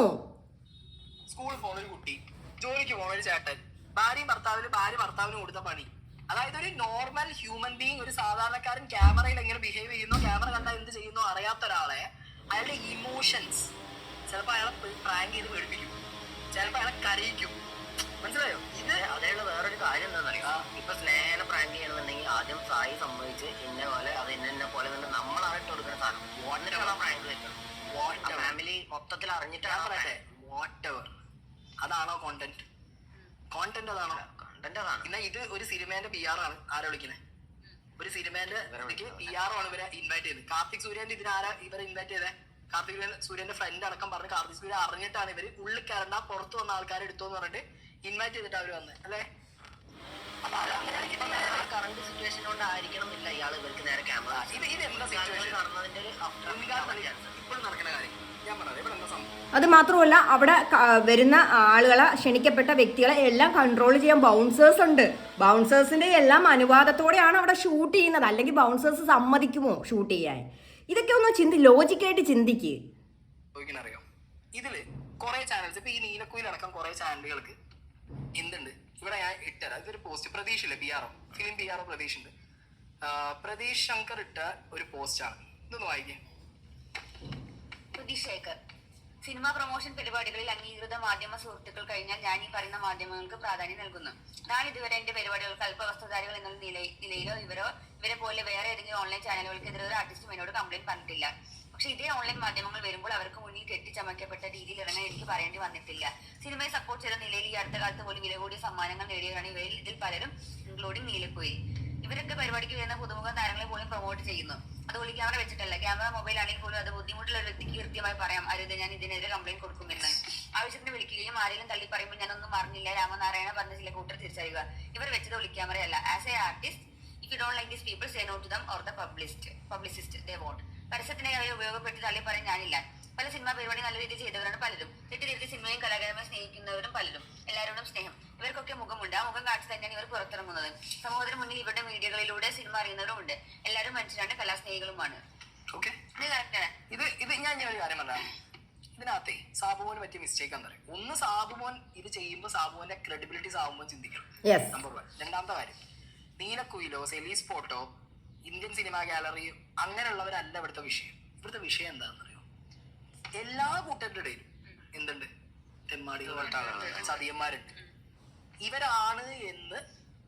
[SPEAKER 4] സ്കൂളിൽ പോകുന്ന ഒരു കുട്ടി ജോലിക്ക് പോകുന്ന ഒരു ചേട്ടൻ ഭാര്യയും ഭർത്താവിന് ഭാര്യ ഭർത്താവിന് കൊടുത്ത പണി. അതായത് ഒരു നോർമൽ ഹ്യൂമൻ ബീങ് ഒരു സാധാരണക്കാരൻ ക്യാമറയിൽ എങ്ങനെ ബിഹേവ് ചെയ്യുന്നു ക്യാമറ കണ്ടാൽ എന്ത് ചെയ്യുന്നു അറിയാത്ത ഒരാളെ അയാളുടെ ഇമോഷൻസ് ചിലപ്പോൾ അയാളെ പ്രാങ്ക് ചെയ്ത് പേടിപ്പിക്കും. ചിലപ്പോൾ അയാളെ കരയിക്കും. മനസ്സിലായോ? ഇത്
[SPEAKER 5] അതേയുള്ള വേറൊരു കാര്യം എന്താണെന്നറിയോ ഇപ്പൊ സ്നേഹനെ പ്രാങ്ക് ചെയ്യണമെന്നുണ്ടെങ്കിൽ ആദ്യം സായി സംഭവിച്ച് എന്നെ പോലെ അത് എന്നെ എന്നെ പോലെ തന്നെ നമ്മളാണ് ഇട്ട് കൊടുക്കുന്ന സാധനം. വാട്ടവർ പ്രാങ്ക് വരുന്നത്. ഫാമിലി മൊത്തത്തിൽ അറിഞ്ഞിട്ടാണ്
[SPEAKER 4] വാട്ടവർ അതാണോ കോണ്ടന്റ് കോണ്ടന്റ് അതാണോ?
[SPEAKER 5] കണ്ടന്റ് അതാണ്.
[SPEAKER 4] എന്നാ ഇത് ഒരു സിനിമേന്റെ പി ആർ ആണ്. ആരാ വിളിക്കുന്നത് ഒരു സിനിമേന്റെ പി ആർ ആണ് ഇവരെ ഇൻവൈറ്റ് ചെയ്തത്. കാർത്തിക് സൂര്യന്റെ ഇതിനാരാ ഇവരെ ഇൻവൈറ്റ് ചെയ്തത് കാർത്തിക് സൂര്യൻ- സൂര്യന്റെ ഫ്രണ്ട് അടക്കം പറഞ്ഞ് കാർത്തിക് സൂര്യ അറിഞ്ഞിട്ടാണ് ഇവർ ഉള്ളിൽ കയറണ്ട പുറത്ത് വന്ന ആൾക്കാരെ എടുത്തോന്ന് പറഞ്ഞിട്ട് ഇൻവൈറ്റ് ചെയ്തിട്ട് അവർ വന്നത് അല്ലേ?
[SPEAKER 5] കറണ്ട് സിറ്റുവേഷൻ കൊണ്ടായിരിക്കണം എന്നില്ല ഇയാൾ ഇവർക്ക് നേരെ ക്യാമറ
[SPEAKER 4] ഇത് ഇത് എന്താ സിറ്റുവേഷൻ
[SPEAKER 5] നടന്നതിന്റെ ഒരു
[SPEAKER 4] ഇപ്പോഴും നടക്കുന്ന കാര്യം.
[SPEAKER 3] അത് മാത്രമല്ല അവിടെ വരുന്ന ആളുകളെ ക്ഷണിക്കപ്പെട്ട വ്യക്തികളെ എല്ലാം കൺട്രോൾ ചെയ്യാൻ ബൗൺസേഴ്സ് ഉണ്ട്. ബൗൺസേഴ്സിന്റെ എല്ലാം അനുവാദത്തോടെയാണ് അവിടെ ഷൂട്ട് ചെയ്യുന്നത്. അല്ലെങ്കിൽ ബൗൺസേഴ്സ് സമ്മതിക്കുമോ ഷൂട്ട് ചെയ്യാൻ? ഇതൊക്കെ ഒന്ന് ചിന്തി ലോജിക്കായിട്ട് ചിന്തിക്ക്.
[SPEAKER 4] ഇതിൽ കുറെ ചാനൽസ് ഇപ്പൊ ഈ നീലക്കുയിലടക്കം കുറെ ചാനലുകൾക്ക് എന്തുണ്ട്? ഇവിടെ ഞാൻ ഇട്ടുതരാം ഇതൊരു പോസ്റ്റ് പ്രതീഷ് ഇല്ലേ P R film P R പ്രതീക്ഷ ഉണ്ട് പ്രതീഷ് ശങ്കർ ഇട്ട ഒരു പോസ്റ്റാണ് ഇതൊന്ന് വായിക്കേ.
[SPEAKER 6] ശേഖർ. സിനിമ പ്രൊമോഷൻ പരിപാടികളിൽ അംഗീകൃത മാധ്യമ സുഹൃത്തുക്കൾ കഴിഞ്ഞാൽ ഞാൻ ഈ പറയുന്ന മാധ്യമങ്ങൾക്ക് പ്രാധാന്യം നൽകുന്നു. ഞാൻ ഇതുവരെ എന്റെ പരിപാടികൾക്ക് അല്പവസ്തുതാരികൾ എന്ന നില- നിലയിലോ ഇവരോ ഇവരെ പോലെ വേറെ ഏതെങ്കിലും ഓൺലൈൻ ചാനലുകൾക്കെതിരെ ഒരു ആർട്ടിസ്റ്റും എന്നോട് കംപ്ലൈന്റ് പറഞ്ഞിട്ടില്ല. പക്ഷെ ഇതേ ഓൺലൈൻ മാധ്യമങ്ങൾ വരുമ്പോൾ അവർക്ക് മുന്നിൽ കെട്ടിച്ചമയ്ക്കപ്പെട്ട രീതിയിൽ ഇറങ്ങാൻ എനിക്ക് പറയേണ്ടി വന്നിട്ടില്ല. സിനിമയെ സപ്പോർട്ട് ചെയ്ത നിലയിൽ ഈ അടുത്ത കാലത്ത് പോലും വില കൂടിയ സമ്മാനങ്ങൾ നേടിയവരാണ് ഇവരിൽ ഇതിൽ പലരും ഇൻക്ലൂഡിംഗ് നീലക്കുയിൽ. ഇവരൊക്കെ പരിപാടിക്ക് വരുന്ന പുതുമുഖ താരങ്ങളെ പോലും പ്രൊമോട്ട് ചെയ്യുന്നു. അത് ഒളി ക്യാമറ വെച്ചിട്ടല്ല. ക്യാമറ മൊബൈൽ ആണെങ്കിൽ പോലും അത് ബുദ്ധിമുട്ടുള്ള വ്യക്തിക്ക് കൃത്യമായി പറയാം. അരുത് ഞാൻ ഇതിനെതിരെ കംപ്ലൈന്റ് കൊടുക്കുമെന്ന് ആവശ്യത്തിന് വിളിക്കുകയും ആരെങ്കിലും തള്ളി പറയുമ്പോൾ ഞാനൊന്നും അറിഞ്ഞില്ല രാമനാരായണ പറഞ്ഞ ചില കൂട്ടർ തിരിച്ചറിയുക. ഇവർ വെച്ചത് ഒളി ക്യാമറയല്ല as a artist if you don't like this people say not them or the publicist publicist they won't പരസ്യത്തിനെ അവരെ ഉപയോഗപ്പെടുത്തി തള്ളി പറയാൻ ഞാനില്ല. പല സിനിമാ പരിപാടി നല്ല രീതിയിൽ ചെയ്തവരാണ് പലരും. തെറ്റിദ്ധരിച്ച് സിനിമയും കലാകാരന്മാരെ സ്നേഹിക്കുന്നവരും പലരും. എല്ലാവരോടും സ്നേഹം. ഇവർക്കൊക്കെ മുഖമുണ്ട്. ആ മുഖം കാണിച്ചു തന്നെയാണ് ഇവർ പുറത്തിറങ്ങുന്നത്. സമൂഹത്തിന് മുന്നിൽ ഇവരുടെ മീഡിയകളിലൂടെ സിനിമ അറിയുന്നവരും ഉണ്ട്. എല്ലാവരും മനുഷ്യരാണ് കലാസ്നേഹികളുമാണ്.
[SPEAKER 4] ഓക്കെ
[SPEAKER 6] ഇത്
[SPEAKER 4] ഇത് ഞാൻ ഞാൻ ഒരു കാര്യം പറഞ്ഞാൽ ഇതിനകത്തെ സാബുമോന് പറ്റിയ മിസ്റ്റേക്ക് എന്താ പറയുക ഒന്ന് സാബുമോൻ ഇത് ചെയ്യുമ്പോൾ സാബുമോന്റെ ക്രെഡിബിലിറ്റി സാബുമോൻ ചിന്തിക്കണം.
[SPEAKER 3] യെസ്
[SPEAKER 4] നമ്പർ വൺ രണ്ടാമത്തെ കാര്യം. നീലക്കുയിലോ സെലീസ് ഫോട്ടോ ഇന്ത്യൻ സിനിമാ ഗാലറി അങ്ങനെയുള്ളവരല്ല ഇവിടുത്തെ വിഷയം. ഇവിടുത്തെ വിഷയം എന്താണെന്നറിയോ എല്ലാ കൂട്ടരുടെ ഇടയിലും. എന്തുണ്ട്? തെമ്മാടികൾ ചതിയന്മാരുണ്ട്. ഇവരാണ് എന്ന്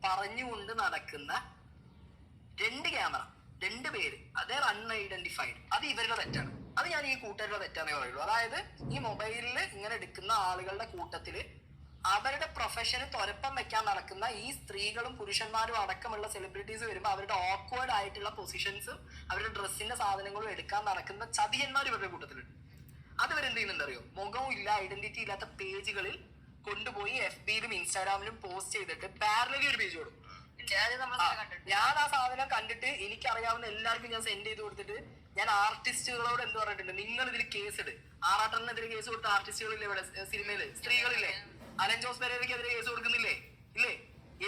[SPEAKER 4] പറഞ്ഞുകൊണ്ട് നടക്കുന്ന രണ്ട് ക്യാമറ രണ്ട് പേര്. അതേ അൺഐഡന്റിഫൈഡ് അത് ഇവരുടെ തെറ്റാണ്. അത് ഞാൻ ഈ കൂട്ടരുടെ തെറ്റാന്നേ പറയുള്ളൂ. അതായത് ഈ മൊബൈലിൽ ഇങ്ങനെ എടുക്കുന്ന ആളുകളുടെ കൂട്ടത്തിൽ അവരുടെ പ്രൊഫഷന് തുരപ്പം വെക്കാൻ നടക്കുന്ന ഈ സ്ത്രീകളും പുരുഷന്മാരും അടക്കമുള്ള സെലിബ്രിറ്റീസ് വരുമ്പോൾ അവരുടെ ഓക്വേർഡ് ആയിട്ടുള്ള പൊസിഷൻസും അവരുടെ ഡ്രസ്സിന്റെ സാധനങ്ങളും എടുക്കാൻ നടക്കുന്ന ചതിയന്മാർ ഇവരുടെ കൂട്ടത്തിലുണ്ട്. അത് ഇവരെന്ത് ചെയ്യുന്നുണ്ട് അറിയോ? മുഖവും ഇല്ല ഐഡന്റിറ്റി ഇല്ലാത്ത പേജുകളിൽ കൊണ്ടുപോയി എഫ് ബിയിലും ഇൻസ്റ്റാഗ്രാമിലും പോസ്റ്റ് ചെയ്തിട്ട് പാരലലി ഒരു പേജ് കൊടുക്കും. ഞാൻ ആ സാധനം കണ്ടിട്ട് എനിക്കറിയാവുന്ന എല്ലാവർക്കും ഞാൻ സെൻഡ് ചെയ്ത് കൊടുത്തിട്ട് ഞാൻ ആർട്ടിസ്റ്റുകളോട് എന്ത് പറഞ്ഞിട്ടുണ്ട്? നിങ്ങൾ ഇതിൽ കേസ് ഇട്. ആറാട്ടനെതിരെ കേസ് കൊടുത്ത ആർട്ടിസ്റ്റുകളില്ലേ ഇവിടെ സിനിമയിൽ സ്ത്രീകളില്ലേ? അലൻ ജോസ് പെരേരയ്ക്കെതിരെ കേസ് കൊടുക്കുന്നില്ലേ? ഇല്ലേ?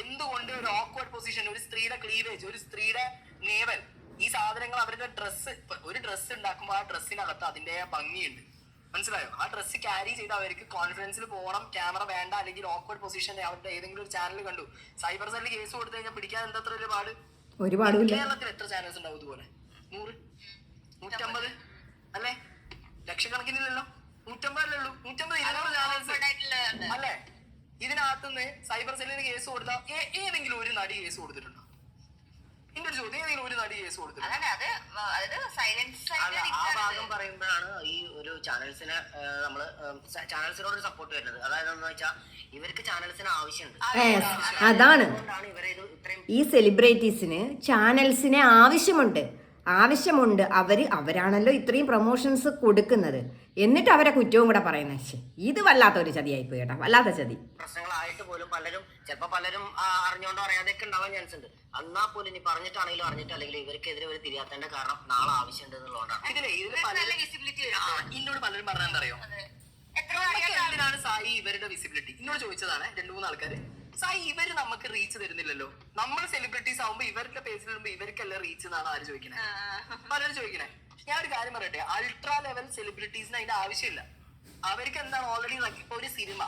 [SPEAKER 4] എന്തുകൊണ്ട് ഒരു ഓക്വേർഡ് പൊസിഷൻ ഒരു സ്ത്രീയുടെ ക്ലീവേജ് ഒരു സ്ത്രീയുടെ നേവൽ ഈ സാധനങ്ങൾ അവരുടെ ഡ്രസ്സ് ഒരു ഡ്രസ്സ് ഉണ്ടാക്കുമ്പോൾ ആ ഡ്രസ്സിനകത്ത് അതിന്റെ ഭംഗിയുണ്ട്. മനസ്സിലായോ? ആ ഡ്രസ്സ് ക്യാരി ചെയ്ത് അവർക്ക് കോൺഫിഡൻസിൽ പോകണം ക്യാമറ വേണ്ട അല്ലെങ്കിൽ ഓക്വേർഡ് പൊസിഷൻ അവരുടെ ഏതെങ്കിലും ഒരു ചാനൽ കണ്ടു. സൈബർ സെല്ലിൽ കേസ് കൊടുത്തു കഴിഞ്ഞാൽ പിടിക്കാൻ എന്താ അത്ര ഒരുപാട് പാട് കേരളത്തിൽ എത്ര ചാനൽസ് ഉണ്ടാവും ഇതുപോലെ? നൂറ്? നൂറ്റമ്പത്? അല്ലേ? ലക്ഷക്കണക്കിനില്ലല്ലോ? നൂറ്റമ്പതല്ലേ ഉള്ളൂ? നൂറ്റമ്പത് ഇരുന്നൂറ് ചാനൽസ് അല്ലേ? ഇതിനകത്തുനിന്ന് സൈബർ സെല്ലിന് കേസ് കൊടുത്താൽ ഏതെങ്കിലും ഒരു നടി കേസ് കൊടുത്തിട്ടുണ്ടോ? ഒരു ഏതെങ്കിലും ഒരു നടി കേസ് കൊടുത്തിട്ടുണ്ടോ.
[SPEAKER 6] അതാണ് അത് അതായത് സൈലൻസ്
[SPEAKER 5] ആയിട്ട് ആ ഭാഗം പറയുമ്പോഴാണ് ഈ ഒരു ചാനൽസിന് നമ്മൾ ചാനൽസിനോട് സപ്പോർട്ട് വരുന്നത്. അതായത് എന്ന് വെച്ചാൽ ഇവർക്ക് ചാനൽസിന് ആവശ്യമുണ്ട്.
[SPEAKER 3] അതാണ്.
[SPEAKER 5] അതുകൊണ്ടാണ് ഇവരെ ഇത് ഇത്രയും
[SPEAKER 3] ഈ സെലിബ്രിറ്റീസിന് ചാനൽസിനെ ആവശ്യമുണ്ട്. ആവശ്യമുണ്ട്. അവർ അവരാണല്ലോ ഇത്രയും പ്രൊമോഷൻസ് കൊടുക്കുന്നത്. എന്നിട്ട് അവരെ കുറ്റവും കൂടെ പറയുന്നത് വല്ലാത്ത ഒരു ചതിയായി പോയി കേട്ടോ. വല്ലാത്ത ചതി.
[SPEAKER 5] പ്രശ്നങ്ങളായിട്ട് പോലും പലരും ചിലപ്പോ പലരും ആ, അറിഞ്ഞോണ്ടോ അറിയാതെയൊക്കെ ഉണ്ടാവാൻ ചാൻസ് ഉണ്ട്. എന്നാ പോലും ഇനി പറഞ്ഞിട്ടാണെങ്കിലും അറിഞ്ഞിട്ട് അല്ലെങ്കിൽ ഇവർക്കെതിരെ ഒരു തിരിയാത്തതിന്റെ കാരണം നാളെ ആവശ്യമുണ്ട് എന്നുള്ളതാണ്
[SPEAKER 4] ഇതിലെ
[SPEAKER 6] ഇതിൽ
[SPEAKER 4] പലരും
[SPEAKER 6] വിസിബിലിറ്റി വരും
[SPEAKER 4] പലരും പറഞ്ഞാൽ അറിയോ?
[SPEAKER 6] എത്ര അറിയാത്ത
[SPEAKER 4] എന്തിനാണ് സായി ഇവരുടെ വിസിബിലിറ്റി എന്നോട് ചോദിച്ചതാണ് രണ്ടു മൂന്ന് ആൾക്കാര്. സായി ഇവർ നമുക്ക് റീച്ച് തരുന്നില്ലല്ലോ. നമ്മൾ സെലിബ്രിറ്റീസ് ആവുമ്പോ ഇവരുടെ പേജിൽ വരുമ്പോ ഇവർക്കല്ല റീച്ച് എന്നാണ് ആര് ചോദിക്കണേ? പലരും ചോദിക്കണേ? ഞാൻ ഒരു കാര്യം പറയട്ടെ അൾട്രാ ലെവൽ സെലിബ്രിറ്റീസിന് അതിന്റെ ആവശ്യമില്ല. അവർക്ക് എന്താണ് ഓൾറെഡി ഇപ്പൊ ഒരു സിനിമ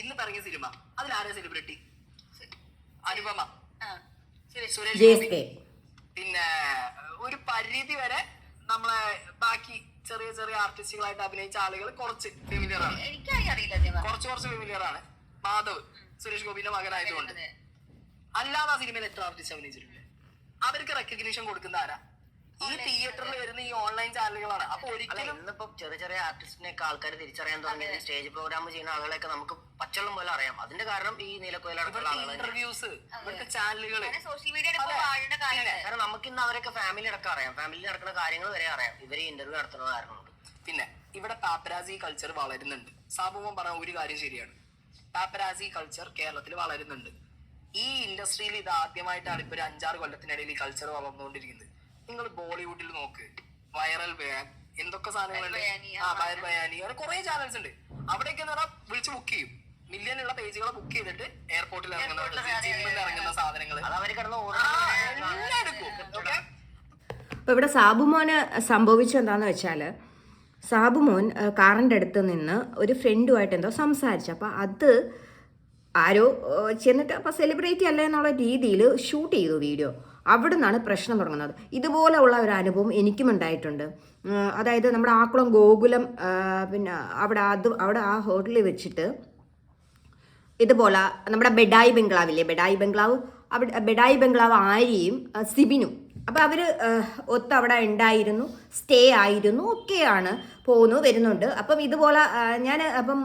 [SPEAKER 4] ഇന്ന് പറഞ്ഞ സിനിമ അതിലാരാ ആരാ സെലിബ്രിറ്റി അനുപമ സുരേഷ് പിന്നെ ഒരു പരിധി വരെ നമ്മളെ ബാക്കി ചെറിയ ചെറിയ ആർട്ടിസ്റ്റുകളായിട്ട് അഭിനയിച്ച ആളുകൾ കുറച്ച് ഫെമിലിയർ ആണ്.
[SPEAKER 6] എനിക്കായി അറിയില്ല അതേ
[SPEAKER 4] കുറച്ച് കുറച്ച് ഫെമിലിയർ ആണ്. മാധവ്. സുരേഷ് ഗോപിന്റെ മകനായതുകൊണ്ട്. അല്ലാതെ ആ സിനിമയിൽ എത്ര ആർട്ടിസ്റ്റ് അഭിനയിച്ചിട്ടുണ്ട്? അവർക്ക് റെക്കഗ്നീഷൻ കൊടുക്കുന്ന ആരാ? ഈ തിയേറ്ററിൽ വരുന്ന ഈ ഓൺലൈൻ ചാനലുകളാണ് അപ്പൊ ഒരിക്കലും
[SPEAKER 5] ഇന്നിപ്പോ ചെറിയ ചെറിയ ആർട്ടിസ്റ്റിനെയൊക്കെ ആൾക്കാർ തിരിച്ചറിയാൻ തുടങ്ങി. സ്റ്റേജ് പ്രോഗ്രാം ചെയ്യുന്ന ആളുകളെയൊക്കെ നമുക്ക് പച്ചവെള്ളം പോലെ അറിയാം. അതിന്റെ കാരണം ഈ നീലക്കോയിലടക്കമുള്ള.
[SPEAKER 4] ഇന്റർവ്യൂസ് ഇവിടുത്തെ ചാനലുകൾ
[SPEAKER 5] കാരണം നമുക്ക് ഇന്ന് അവരൊക്കെ ഫാമിലി അടക്കം അറിയാം. ഫാമിലി നടക്കുന്ന കാര്യങ്ങൾ വരെ അറിയാം. ഇവർ ഇന്റർവ്യൂ നടത്തുന്ന കാരണം കൊണ്ട്.
[SPEAKER 4] പിന്നെ ഇവിടെ പാപ്പരാസി കൾച്ചർ വളരുന്നുണ്ട്. സാബുമോൻ പറഞ്ഞ ഒരു കാര്യം ശരിയാണ്. പാപ്പരാസി കൾച്ചർ കേരളത്തിൽ വളരുന്നുണ്ട്. ഈ ഇൻഡസ്ട്രിയിൽ ഇത് ആദ്യമായിട്ടാണ് ഇപ്പൊ ഒരു അഞ്ചാറ് കൊല്ലത്തിനിടയിൽ ഈ കൾച്ചർ വളർന്നുകൊണ്ടിരിക്കുന്നത്. നിങ്ങൾ ബോളിവുഡിൽ നോക്ക്. വൈറൽ ബയാൻ എന്തൊക്കെ സാധനങ്ങളുണ്ട് ആ വയർ ബയാനി അങ്ങനെ കുറെ ചാനൽസ് ഉണ്ട്. അവിടെയൊക്കെ എന്ന് പറഞ്ഞാൽ വിളിച്ച് ബുക്ക് ചെയ്യും. മില്യൺ ഉള്ള പേജുകളെ ബുക്ക് ചെയ്തിട്ട് എയർപോർട്ടിൽ ഇറങ്ങുന്ന ജിമ്മിൽ ഇറങ്ങുന്ന സാധനങ്ങൾ
[SPEAKER 5] അവർ കിടന്ന്
[SPEAKER 4] എല്ലാം എടുക്കും ഓക്കെ
[SPEAKER 3] ഇവിടെ സാബുമോന് സംഭവിച്ചെന്താന്ന് എന്താണെന്ന് സാബുമോൻ ആ, കാറിന്റെ അടുത്ത് നിന്ന് ഒരു ഫ്രണ്ടുമായിട്ട് എന്തോ സംസാരിച്ചു. അപ്പോൾ അത് ആരോ ചെന്നിട്ട് അപ്പോൾ സെലിബ്രിറ്റി അല്ല എന്നുള്ള രീതിയിൽ ഷൂട്ട് ചെയ്തു വീഡിയോ അവിടെ നിന്നാണ് പ്രശ്നം തുടങ്ങുന്നത്. ഇതുപോലെയുള്ള ഒരു അനുഭവം എനിക്കും ഉണ്ടായിട്ടുണ്ട്. അതായത് നമ്മുടെ ആക്കുളം ഗോകുലം പിന്നെ അവിടെ അത് അവിടെ ആ ഹോട്ടലിൽ വെച്ചിട്ട് ഇതുപോലെ നമ്മുടെ ബെഡായി ബംഗ്ലാവില്ലേ? ബെഡായി ബംഗ്ലാവ് അവിടെ ബെഡായി ബംഗ്ലാവ് ആര്യയും സിബിനും അപ്പോൾ അവർ ഒത്ത് അവിടെ ഉണ്ടായിരുന്നു സ്റ്റേ ആയിരുന്നു ഒക്കെയാണ് പോകുന്നു വരുന്നുണ്ട്. അപ്പം ഇതുപോലെ ഞാൻ അപ്പം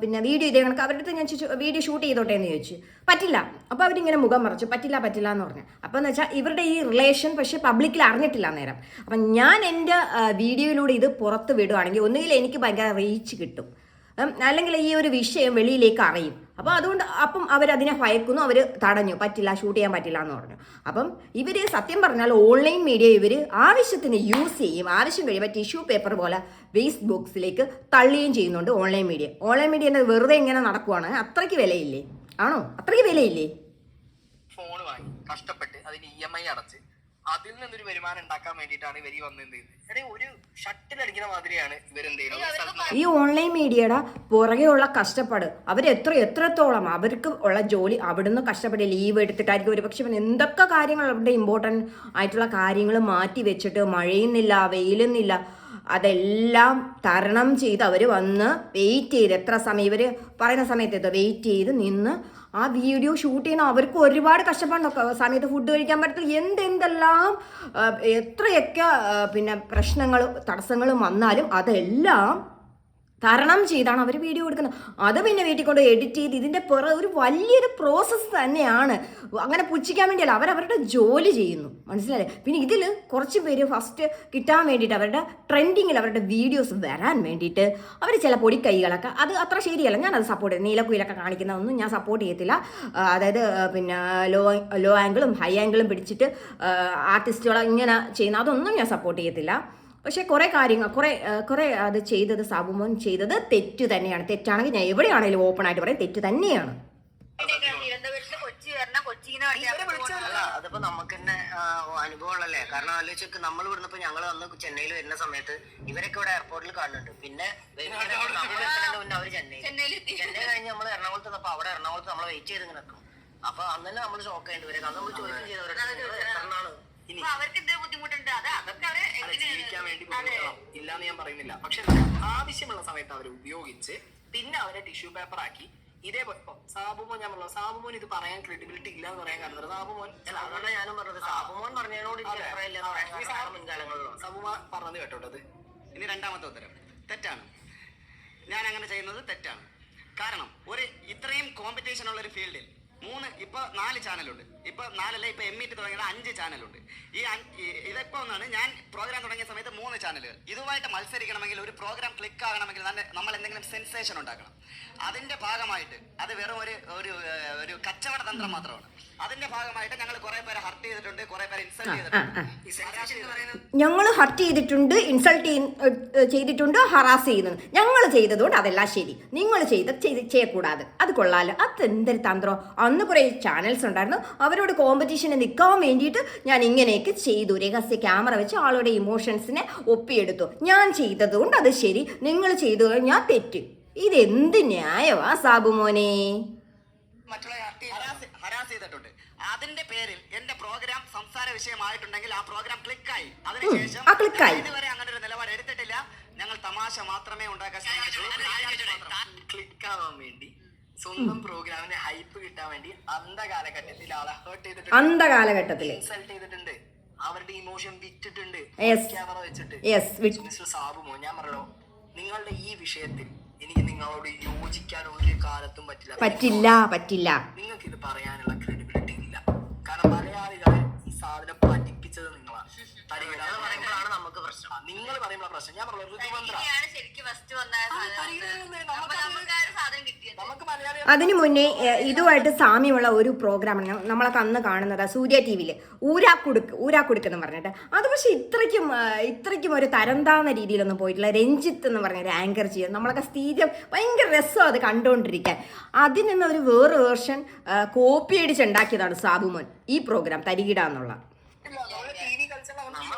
[SPEAKER 3] പിന്നെ വീഡിയോ ഇതേ കണക്ക് അവരുടെ അടുത്ത് ഞാൻ ചോദിച്ചു വീഡിയോ ഷൂട്ട് ചെയ്തോട്ടെ? എന്ന് ചോദിച്ചു. പറ്റില്ല. അപ്പോൾ അവരിങ്ങനെ മുഖം മറച്ചു. പറ്റില്ല പറ്റില്ല എന്ന് പറഞ്ഞു. അപ്പോൾ എന്ന് വെച്ചാൽ ഇവരുടെ ഈ റിലേഷൻ പക്ഷേ പബ്ലിക്കിൽ അറിഞ്ഞിട്ടില്ല നേരം അപ്പം ഞാൻ എന്റെ വീഡിയോയിലൂടെ ഇത് പുറത്ത് വിടുവാണെങ്കിൽ ഒന്നുകിൽ എനിക്ക് ഭയങ്കര റീച്ച് കിട്ടും. അല്ലെങ്കിൽ ഈ ഒരു വിഷയം വെളിയിലേക്ക് അറിയും. അപ്പോൾ അതുകൊണ്ട് അപ്പം അവരതിനെ ഭയക്കുന്നു അവർ തടഞ്ഞു. പറ്റില്ല ഷൂട്ട് ചെയ്യാൻ പറ്റില്ല എന്ന് പറഞ്ഞു. അപ്പം ഇവർ സത്യം പറഞ്ഞാൽ ഓൺലൈൻ മീഡിയ ഇവർ ആവശ്യത്തിന് യൂസ് ചെയ്യും. ആവശ്യം കഴിയുമ്പോൾ ടിഷ്യൂ പേപ്പർ പോലെ വേസ്റ്റ് ബോക്സിലേക്ക് തള്ളുകയും ചെയ്യുന്നുണ്ട് ഓൺലൈൻ മീഡിയ ഓൺലൈൻ മീഡിയ എന്താ വെറുതെ ഇങ്ങനെ നടക്കുവാണ്. അത്രയ്ക്ക് വിലയില്ലേ? ആണോ? അത്രയ്ക്ക് വിലയില്ലേ?
[SPEAKER 4] ഫോൺ വാങ്ങി. കഷ്ടപ്പെട്ട് അതിന് ഇ എം ഐ അടച്ച് അതിൽ നിന്നൊരു വരുമാനം ഉണ്ടാക്കാൻ വേണ്ടിട്ടാണ് ഇവർ വന്നത്. എന്ത് ചെയ്യുന്നത് എടേ ഒരു ഷട്ടിൽ അടിക്കുന്ന മാതിരിയാണ് ഇവരെന്ത് ചെയ്യുന്നത്
[SPEAKER 3] ഈ ഓൺലൈൻ മീഡിയയുടെ പുറകെയുള്ള കഷ്ടപ്പാട്. അവർ എത്ര എത്രത്തോളം അവർക്ക് ഉള്ള ജോലി അവിടുന്ന് കഷ്ടപ്പെട്ട് ലീവ് എടുത്തിട്ടായിരിക്കും ഒരു പക്ഷെ എന്തൊക്കെ കാര്യങ്ങൾ അവരുടെ ഇമ്പോർട്ടന്റ് ആയിട്ടുള്ള കാര്യങ്ങൾ മാറ്റി വെച്ചിട്ട് മഴയുന്നില്ല വെയിലുന്നില്ല അതെല്ലാം തരണം ചെയ്ത് അവർ വന്ന് വെയിറ്റ് ചെയ്ത് എത്ര സമയം ഇവർ പറയുന്ന സമയത്ത് വെയിറ്റ് ചെയ്ത് നിന്ന് ആ വീഡിയോ ഷൂട്ട് ചെയ്യുന്ന അവർക്ക് ഒരുപാട് കഷ്ടപ്പാടുണ്ടൊക്കെ സമയത്ത് ഫുഡ് കഴിക്കാൻ പറ്റത്തില്ല. എന്തെന്തെല്ലാം എത്രയൊക്കെ പിന്നെ പ്രശ്നങ്ങളും തടസ്സങ്ങളും വന്നാലും അതെല്ലാം തരണം ചെയ്താണ് അവർ വീഡിയോ എടുക്കുന്നത്. അത് പിന്നെ വീട്ടിൽ കൊണ്ട് എഡിറ്റ് ചെയ്ത് ഇതിന്റെ പുറ ഒരു വലിയൊരു പ്രോസസ്സ് തന്നെയാണ്. അങ്ങനെ പുച്ഛിക്കാൻ വേണ്ടിയല്ല അവരവരുടെ ജോലി ചെയ്യുന്നു. മനസ്സിലായില്ലേ? പിന്നെ ഇതിൽ കുറച്ച് പേര് ഫസ്റ്റ് കിട്ടാൻ വേണ്ടിയിട്ട് അവരുടെ ട്രെൻഡിങ്ങിൽ അവരുടെ വീഡിയോസ് വരാൻ വേണ്ടിയിട്ട് അവർ ചില പൊടിക്കൈകളൊക്കെ അത് അത്ര ശരിയല്ല. ഞാൻ അത് സപ്പോർട്ട് ചെയ്യും നീലക്കുയിലൊക്കെ കാണിക്കുന്നതൊന്നും ഞാൻ സപ്പോർട്ട് ചെയ്യത്തില്ല. അതായത് പിന്നെ ലോ ലോ ആംഗിളും ഹൈ ആംഗിളും പിടിച്ചിട്ട് ആർട്ടിസ്റ്റുകളെ ഇങ്ങനെ ചെയ്യുന്ന അതൊന്നും ഞാൻ സപ്പോർട്ട് ചെയ്യത്തില്ല. പക്ഷേ കുറേ കാര്യങ്ങൾ കുറേ കുറേ അത് ചെയ്തത് സാബുമോൻ ചെയ്തത് തെറ്റു തന്നെയാണ്. തെറ്റാണെങ്കിൽ ഞാൻ എവിടെയാണെങ്കിലും ഓപ്പൺ ആയിട്ട് പറയും തെറ്റു തന്നെയാണ്.
[SPEAKER 5] അതിപ്പോ നമുക്ക് തന്നെ അനുഭവമുള്ളല്ലേ? കാരണം ആലോചിച്ച് നമ്മൾ ഇവിടുന്ന് ഇപ്പൊ ഞങ്ങൾ വന്ന് ചെന്നൈയിൽ വരുന്ന സമയത്ത് ഇവരൊക്കെ ഇവിടെ എയർപോർട്ടിൽ കാണുന്നുണ്ട്. പിന്നെ അവർ ചെന്നൈ. ചെന്നൈ കഴിഞ്ഞ് നമ്മൾ എറണാകുളത്ത് വന്നപ്പോ അവിടെ എറണാകുളത്ത് നമ്മൾ വെയിറ്റ് ചെയ്ത് നിൽക്കും അപ്പൊ അന്ന് തന്നെ നമ്മൾ ഷോക്ക് ആയിട്ട് വരും അന്ന് നമ്മൾ ചോദിക്കും ചെയ്തവരുടെ
[SPEAKER 6] അപ്പൊ അവർക്ക് എന്ത് ബുദ്ധിമുട്ടുണ്ട്? അത് അതൊക്കെ അവർ
[SPEAKER 4] അല്ല, ജീവിക്കാൻ വേണ്ടി ബുദ്ധിമുട്ടണം ഇല്ലാന്ന് ഞാൻ പറയുന്നില്ല. പക്ഷെ ആവശ്യമുള്ള സമയത്ത് അവർ ഉപയോഗിച്ച് പിന്നെ അവരെ ടിഷ്യൂ പേപ്പർ ആക്കി ഇതേപോലെ ഇപ്പൊ സാബുമോൻ ഞാൻ പറഞ്ഞു സാബുമോൻ ഇത് പറയാൻ ക്രെഡിബിലിറ്റി ഇല്ല എന്ന് പറയാൻ കാരണം സാബുമോൻ
[SPEAKER 5] അല്ല ഞാനും പറഞ്ഞത്. സാബുമോൻ പറഞ്ഞതിനോട് എനിക്ക് അഭിപ്രായമില്ല എന്ന് പറയാൻ കാരണം മുൻകാലങ്ങളിലാണ്
[SPEAKER 4] സാബുമോൻ പറഞ്ഞത് കേട്ടോട്ടത്
[SPEAKER 1] ഇനി രണ്ടാമത്തെ ഉത്തരം. തെറ്റാണ്. ഞാൻ അങ്ങനെ ചെയ്യുന്നത് തെറ്റാണ്. കാരണം ഒരു ഇത്രയും കോമ്പറ്റീഷൻ ഉള്ള ഒരു ഫീൽഡിൽ മൂന്ന് ഇപ്പൊ നാല് ചാനലുണ്ട് ഇപ്പൊ നാലല്ല ഇപ്പൊ എം ഇറ്റ് തുടങ്ങിയത് അഞ്ച് ചാനലുണ്ട്. ഈ ഇതൊക്കെ ഒന്നാണ് ഞാൻ പ്രോഗ്രാം തുടങ്ങിയ സമയത്ത് മൂന്ന് ചാനലുകൾ ഇതുമായിട്ട് മത്സരിക്കണമെങ്കിൽ ഒരു പ്രോഗ്രാം ക്ലിക്ക് ആകണമെങ്കിൽ നമ്മൾ എന്തെങ്കിലും സെൻസേഷൻ ഉണ്ടാക്കണം. അതിന്റെ ഭാഗമായിട്ട് അത് വെറും ഒരു ഒരു കച്ചവട തന്ത്രം മാത്രമാണ്. അതിന്റെ ഭാഗമായിട്ട് ഞങ്ങൾ കുറെ പേരെ ഹർട്ട് ചെയ്തിട്ടുണ്ട് കുറെ പേരെ ഇൻസൾട്ട് ചെയ്തിട്ടുണ്ട്. ഈ എന്ന് പറയുന്നത്
[SPEAKER 3] ഞങ്ങൾ ഹർട്ട് ചെയ്തിട്ടുണ്ട് ഇൻസൾട്ട് ചെയ്തിട്ടുണ്ട് ഹറാസ് ചെയ്യുന്നുണ്ട് ഞങ്ങൾ ചെയ്തതുകൊണ്ട് അതെല്ലാം ശരി. നിങ്ങൾ ചെയ്ത് ചെയ്യക്കൂടാതെ. അത് കൊള്ളാലോ. അത് എന്തൊരു തന്ത്രം. അന്ന് കുറേ ചാനൽസ് ഉണ്ടായിരുന്നു. അവരോട് കോമ്പറ്റീഷന് നിൽക്കാൻ വേണ്ടിയിട്ട് ഞാൻ ഇങ്ങനെയൊക്കെ ചെയ്തു. രഹസ്യ ക്യാമറ വെച്ച് ആളുടെ ഇമോഷൻസിനെ ഒപ്പിയെടുത്തു. ഞാൻ ചെയ്തതുകൊണ്ട് അത് ശരി. നിങ്ങൾ ചെയ്തു ഞാൻ തെറ്റ്. ഇതെന്ത് ന്യായവാ സാബുമോനെ
[SPEAKER 1] മറ്റുള്ള അതിന്റെ പേരിൽ എന്റെ പ്രോഗ്രാം സംസാര വിഷയമായിട്ടുണ്ടെങ്കിൽ ആ പ്രോഗ്രാം ക്ലിക്കായി അതിനുശേഷം
[SPEAKER 3] ആ.
[SPEAKER 1] ഞങ്ങൾ ഇതുവരെ അങ്ങനെ ഒരു നിലപാട് എടുത്തിട്ടില്ല. ഞങ്ങൾ തമാശ മാത്രമേ ഉണ്ടാക്കാൻ ശ്രമിച്ചിട്ടുള്ളൂ
[SPEAKER 4] ക്ലിക്ക് ആവാൻ വേണ്ടി സ്വന്തം പ്രോഗ്രാമിന് ഹൈപ്പ് കിട്ടാൻ വേണ്ടി അന്ത കാലഘട്ടത്തിൽ ആളെ ഹേർട്ട് ചെയ്തിട്ടുണ്ട്.
[SPEAKER 3] അന്ത കാലഘട്ടത്തിൽ
[SPEAKER 4] ഇൻസൾട്ട് ചെയ്തിട്ടുണ്ട്. അവരുടെ ഇമോഷൻ വിറ്റിട്ടുണ്ട്. ക്യാമറ വെച്ചിട്ട്.
[SPEAKER 3] യെസ്
[SPEAKER 4] മിസ്റ്റർ സാബുമോ ഞാൻ പറഞ്ഞോ നിങ്ങളുടെ ഈ വിഷയത്തിൽ എനിക്ക് നിങ്ങളോട് യോജിക്കാൻ ഒരു കാലത്തും പറ്റില്ല.
[SPEAKER 3] പറ്റില്ല പറ്റില്ല.
[SPEAKER 4] നിങ്ങൾക്ക് ഇത് പറയാനുള്ള ക്രെഡിബിലിറ്റി കാരണം മലയാളികളെ ഈ സാധനം പഠിപ്പിച്ചത് നിങ്ങളാണ്
[SPEAKER 5] പറയുമ്പോഴാണ് നമുക്ക് പ്രശ്നം.
[SPEAKER 4] നിങ്ങൾ പറയുമ്പോൾ പ്രശ്നം. ഞാൻ പറഞ്ഞു ഋതുമന്ത്ര
[SPEAKER 6] ഇങ്ങനെയാണ് ശരിക്കും ഫസ്റ്റ് വന്ന സാധനം അപ്പൊ നമുക്ക് സാധനം കിട്ടിയത്.
[SPEAKER 3] അതിനു മുന്നേ ഇതുമായിട്ട് സാമ്യമുള്ള ഒരു പ്രോഗ്രാമാണ് നമ്മളൊക്കെ അന്ന് കാണുന്നത്. സൂര്യ ടി വിയിൽ ഊരാക്കുടുക്ക് ഊരാക്കുടുക്ക് എന്ന് പറഞ്ഞിട്ട്. അത് പക്ഷേ ഇത്രയ്ക്കും ഇത്രയ്ക്കും ഒരു തരം താന്ന രീതിയിലൊന്നും പോയിട്ടില്ല. രഞ്ജിത്ത് എന്ന് പറഞ്ഞ ഒരു ആങ്കർ ചെയ്യുന്നത് നമ്മളൊക്കെ സ്ഥിരം ഭയങ്കര രസം അത് കണ്ടുകൊണ്ടിരിക്കാൻ അതിൽ നിന്ന് ഒരു വേറെ വേർഷൻ കോപ്പി അടിച്ചുണ്ടാക്കിയതാണ് സാബുമോൻ ഈ പ്രോഗ്രാം തരികിട എന്നുള്ള
[SPEAKER 4] ടി വി കൾച്ചറിൽ
[SPEAKER 5] നമ്മൾ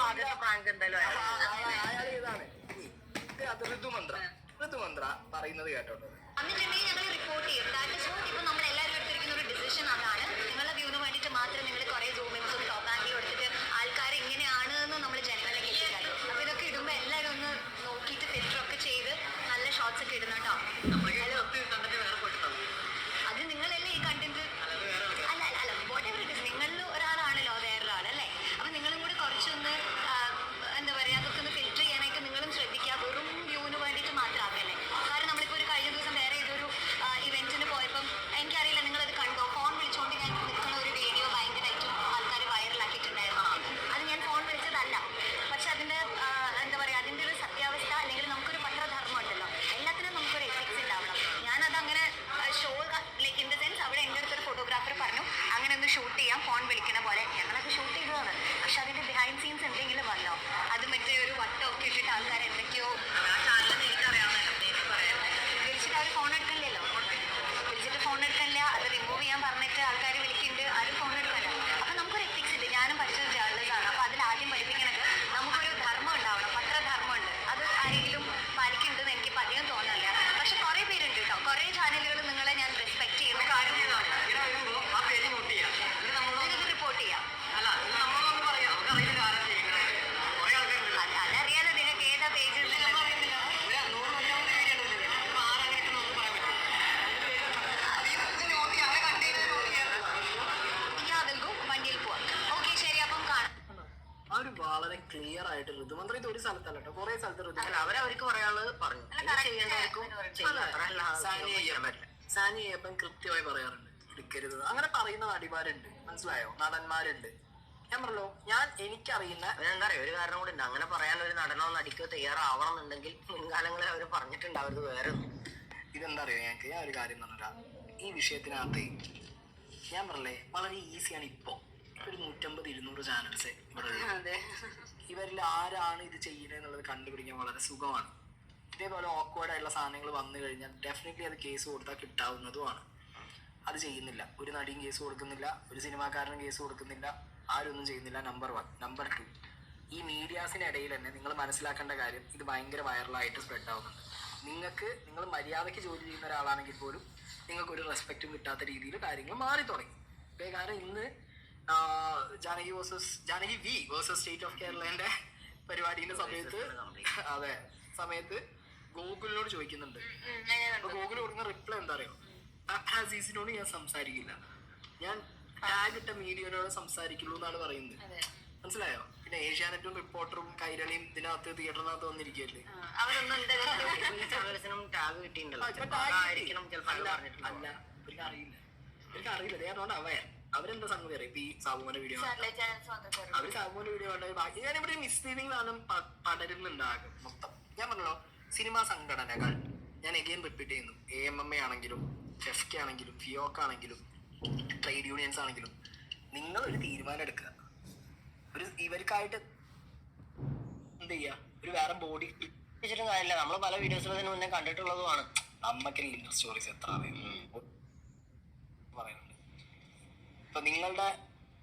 [SPEAKER 5] ആദ്യത്തെ പ്രാങ്ക് എന്തായാലും
[SPEAKER 4] അത് ഋതുമന്ത്ര. ഋതുമന്ത്ര പറയുന്നത് കേട്ടോട്ടോ
[SPEAKER 6] എന്നിട്ടുണ്ടെങ്കിൽ ഞങ്ങൾ റിപ്പോർട്ട് ചെയ്യും. ദാറ്റ് ഇസ് വാട്ട് ഇപ്പോൾ നമ്മൾ എല്ലാവരും എടുത്തിരിക്കുന്ന ഒരു ഡിസിഷൻ അതാണ്. നിങ്ങളുടെ വ്യൂവിന് വേണ്ടിയിട്ട് മാത്രം നിങ്ങൾ കുറേ സൂമിങ്സും ടോപ്പ് ആംഗിളും എടുത്തിട്ട് ആൾക്കാർ ഇങ്ങനെയാണ് എന്ന് നമ്മൾ ജനങ്ങളിലേക്ക് എത്തിക്കാൻ അപ്പോൾ ഇതൊക്കെ ഇടുമ്പോൾ എല്ലാവരും ഒന്ന് നോക്കിയിട്ട് ഫിൽറ്റർ ഒക്കെ ചെയ്ത് നല്ല ഷോർട്സ് ഒക്കെ ഇടുന്ന കേട്ടോ ഹലോ അത് നിങ്ങളല്ലേ ഈ കണ്ടന്റ് അല്ല അല്ല അല്ല വാട്ട് എവർ ഇറ്റ് ഇസ് നിങ്ങളിൽ ഒരാളാണല്ലോ വേറൊരാൾ അല്ലേ അപ്പൊ നിങ്ങളും കൂടി കുറച്ചൊന്ന് ആ, എന്താ പറയാ അതൊക്കെ ഒന്ന് ഫിൽറ്റർ ചെയ്യാനായിട്ട് നിങ്ങളും ശ്രദ്ധിക്കുക വെറും വ്യൂവിന് വേണ്ടിയിട്ട് മാത്രം ആക്കല്ലേ കാരണം നമ്മളിപ്പോ ഒരു കഴിഞ്ഞ ദിവസം വേറെ ഏതോ
[SPEAKER 7] ചെയ്യാം ഫോൺ വിളിക്കുന്ന പോലെ ഞങ്ങളൊക്കെ ഷൂട്ട് ചെയ്തതാണ്. പക്ഷെ അതിന്റെ ബിഹൈൻഡ് സീൻസ് എന്തെങ്കിലും വന്നോ അത് മറ്റേ ഒരു വട്ടമൊക്കെ ഇട്ടിട്ട് ആൾക്കാർ എന്തൊക്കെയോ വിളിച്ചിട്ട് അവർ ഫോൺ എടുക്കില്ലല്ലോ വിളിച്ചിട്ട് ഫോൺ എടുക്കില്ല അത് റിമൂവ് ചെയ്യാൻ പറഞ്ഞിട്ട് ആൾക്കാർ
[SPEAKER 4] വളരെ ക്ലിയർ ആയിട്ട് ഋതുമന്ത്രി ഇത് ഒരു സ്ഥലത്തല്ല കേട്ടോ കുറെ സ്ഥലത്ത് ഋതു
[SPEAKER 5] അവരവർക്ക് പറയാനുള്ളത് പറഞ്ഞു
[SPEAKER 4] സാനി അയ്യപ്പൻ കൃത്യമായി പറയാറുണ്ട്. എടുക്കരുത്. അങ്ങനെ പറയുന്ന നടിമാരുണ്ട്. മനസ്സിലായോ? നടന്മാരുണ്ട്. ഞാൻ പറഞ്ഞല്ലോ ഞാൻ എനിക്കറിയില്ല
[SPEAKER 5] എന്താ പറയാ ഒരു കാരണം കൂടി ഉണ്ട്. അങ്ങനെ പറയാൻ ഒരു നടനോ നടിക്കോ തയ്യാറാവണം എന്നുണ്ടെങ്കിൽ മുൻകാലങ്ങളിൽ അവർ പറഞ്ഞിട്ടുണ്ടാവരുത് വേറെ ഒന്നും.
[SPEAKER 4] ഇതെന്താ അറിയോ ഞങ്ങൾക്ക് ഞാൻ ഒരു കാര്യം പറഞ്ഞാ ഈ വിഷയത്തിനകത്ത് ഞാൻ പറഞ്ഞേ വളരെ ഈസിയാണ് ഇപ്പോ. ഒരു നൂറ്റമ്പത് ഇരുന്നൂറ് ചാനൽസ് ഇവിടെ ഇവരിൽ ആരാണ് ഇത് ചെയ്യുന്നത് എന്നുള്ളത് കണ്ടുപിടിക്കാൻ വളരെ സുഖമാണ്. ഇതേപോലെ awkward ആയിട്ടുള്ള സാധനങ്ങൾ വന്നു കഴിഞ്ഞാൽ ഡെഫിനറ്റ്ലി അത് കേസ് കൊടുത്താൽ കിട്ടാവുന്നതുമാണ്. അത് ചെയ്യുന്നില്ല. ഒരു നടിയും കേസ് കൊടുക്കുന്നില്ല. ഒരു സിനിമാക്കാരനും കേസ് കൊടുക്കുന്നില്ല. ആരൊന്നും ചെയ്യുന്നില്ല. നമ്പർ വൺ നമ്പർ ടു ഈ മീഡിയാസിനിടയിൽ തന്നെ നിങ്ങൾ മനസ്സിലാക്കേണ്ട കാര്യം ഇത് ഭയങ്കര വൈറലായിട്ട് സ്പ്രെഡ് ആവുന്നുണ്ട്. നിങ്ങൾക്ക് നിങ്ങൾ മര്യാദയ്ക്ക് ജോലി ചെയ്യുന്ന ഒരാളാണെങ്കിൽ പോലും നിങ്ങൾക്ക് ഒരു റെസ്പെക്റ്റും കിട്ടാത്ത രീതിയിൽ കാര്യങ്ങൾ മാറി തുടങ്ങി കാരണം ഇന്ന് Janaki versus Janaki V versus state of കേരളന്റെ പരിപാടിന്റെ സമയത്ത് അതെ സമയത്ത് ഗോകുലിനോട് ചോദിക്കുന്നുണ്ട്. അപ്പൊ ഗൂഗിൾ കൊടുക്കുന്ന റിപ്ലൈ എന്താ അറിയോ അസീസിനോട് ഞാൻ സംസാരിക്കില്ല. ഞാൻ ടാഗ് ഇട്ട മീഡിയനോട് സംസാരിക്കുള്ളൂ എന്നാണ് പറയുന്നത്. മനസ്സിലായോ? പിന്നെ ഏഷ്യാനെറ്റും റിപ്പോർട്ടറും കൈരളിയും ഇതിനകത്ത് തിയേറ്ററിനകത്ത് വന്നിരിക്കുകയല്ലേ?
[SPEAKER 6] അവരൊന്നും
[SPEAKER 4] അല്ല, അറിയില്ല അവർക്ക് അറിയില്ല ദേ അതുകൊണ്ട് അവ അവരെന്താ സംഗതി അറിയാം? ഈ സാബുമോന്റെ വീഡിയോ അവർ സാബുമോന്റെ വീഡിയോ കണ്ടത് ബാക്കി ഞാൻ ഇവിടെ മിസ്ലീഡിംഗ് പ- പടരുന്നുണ്ടാകും മൊത്തം. ഞാൻ പറഞ്ഞല്ലോ സിനിമാ സംഘടനകൾ ഞാൻ എഗെയിൻ റിപ്പീറ്റ് ചെയ്യുന്നു. എ എം എം എ ആണെങ്കിലും എഫ് കെ ആണെങ്കിലും ഫിയോക്ക് ആണെങ്കിലും ട്രേഡ് യൂണിയൻസ് ആണെങ്കിലും നിങ്ങൾ ഒരു തീരുമാനം എടുക്കുക. ഒരു ഇവർക്കായിട്ട് എന്ത് ചെയ്യുക ഒരു വേറെ ബോഡി
[SPEAKER 5] വെച്ചിട്ടും കാര്യമില്ല. നമ്മൾ പല വീഡിയോസിലും തന്നെ മുന്നേ കണ്ടിട്ടുള്ളതുമാണ്.
[SPEAKER 4] നമുക്ക് ഇന്റർ സ്റ്റോറീസ് എത്ര പറയുന്നത് ഇപ്പൊ നിങ്ങളുടെ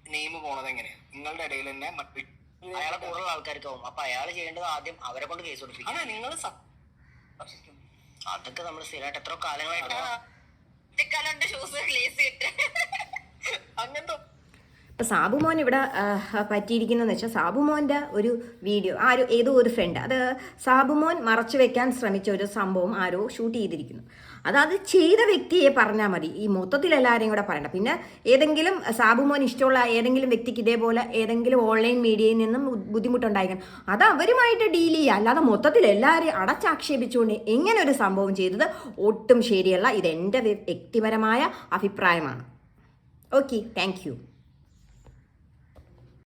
[SPEAKER 4] നെയിം പോണത് എങ്ങനെയാ? നിങ്ങളുടെ ഇടയിൽ തന്നെ മറ്റു
[SPEAKER 5] അയാളെ ആൾക്കാർക്ക് ആവും അപ്പൊ അയാൾ ചെയ്യേണ്ടത് ആദ്യം അവരെ കൊണ്ട് കേസ് കൊടുപ്പിക്കും.
[SPEAKER 4] അതെ നിങ്ങൾ
[SPEAKER 5] അതൊക്കെ നമ്മൾ സ്ഥിരമായിട്ട് എത്ര കാലങ്ങളായിട്ട്
[SPEAKER 6] ഷൂസ് ഗ്ലേസ് ഇട്ട്
[SPEAKER 4] അങ്ങനത്തെ
[SPEAKER 3] ഇപ്പം സാബുമോൻ ഇവിടെ ആ, പറ്റിയിരിക്കുന്നതെന്ന് വെച്ചാൽ സാബുമോന്റെ ഒരു വീഡിയോ ആരോ ഏതോ ഒരു ഫ്രണ്ട് അത് സാബു മോൻ മറച്ചു വെക്കാൻ ശ്രമിച്ച ഒരു സംഭവം ആരോ ഷൂട്ട് ചെയ്തിരിക്കുന്നു. അത് അത് ചെയ്ത വ്യക്തിയെ പറഞ്ഞാൽ മതി. ഈ മൊത്തത്തിൽ എല്ലാവരെയും കൂടെ പറയണ്ട. പിന്നെ ഏതെങ്കിലും സാബുമോൻ ഇഷ്ടമുള്ള ഏതെങ്കിലും വ്യക്തിക്ക് ഇതേപോലെ ഏതെങ്കിലും ഓൺലൈൻ മീഡിയയിൽ നിന്നും ബുദ്ധിമുട്ടുണ്ടായിരിക്കണം. അത് അവരുമായിട്ട് ഡീൽ ചെയ്യുക. അല്ലാതെ മൊത്തത്തിൽ എല്ലാവരെയും അടച്ചാക്ഷേപിച്ചുകൊണ്ട് എങ്ങനെ ഒരു സംഭവം ചെയ്തത് ഒട്ടും ശരിയല്ല. ഇത് എന്റെ വ്യക്തിപരമായ അഭിപ്രായമാണ്. Okay thank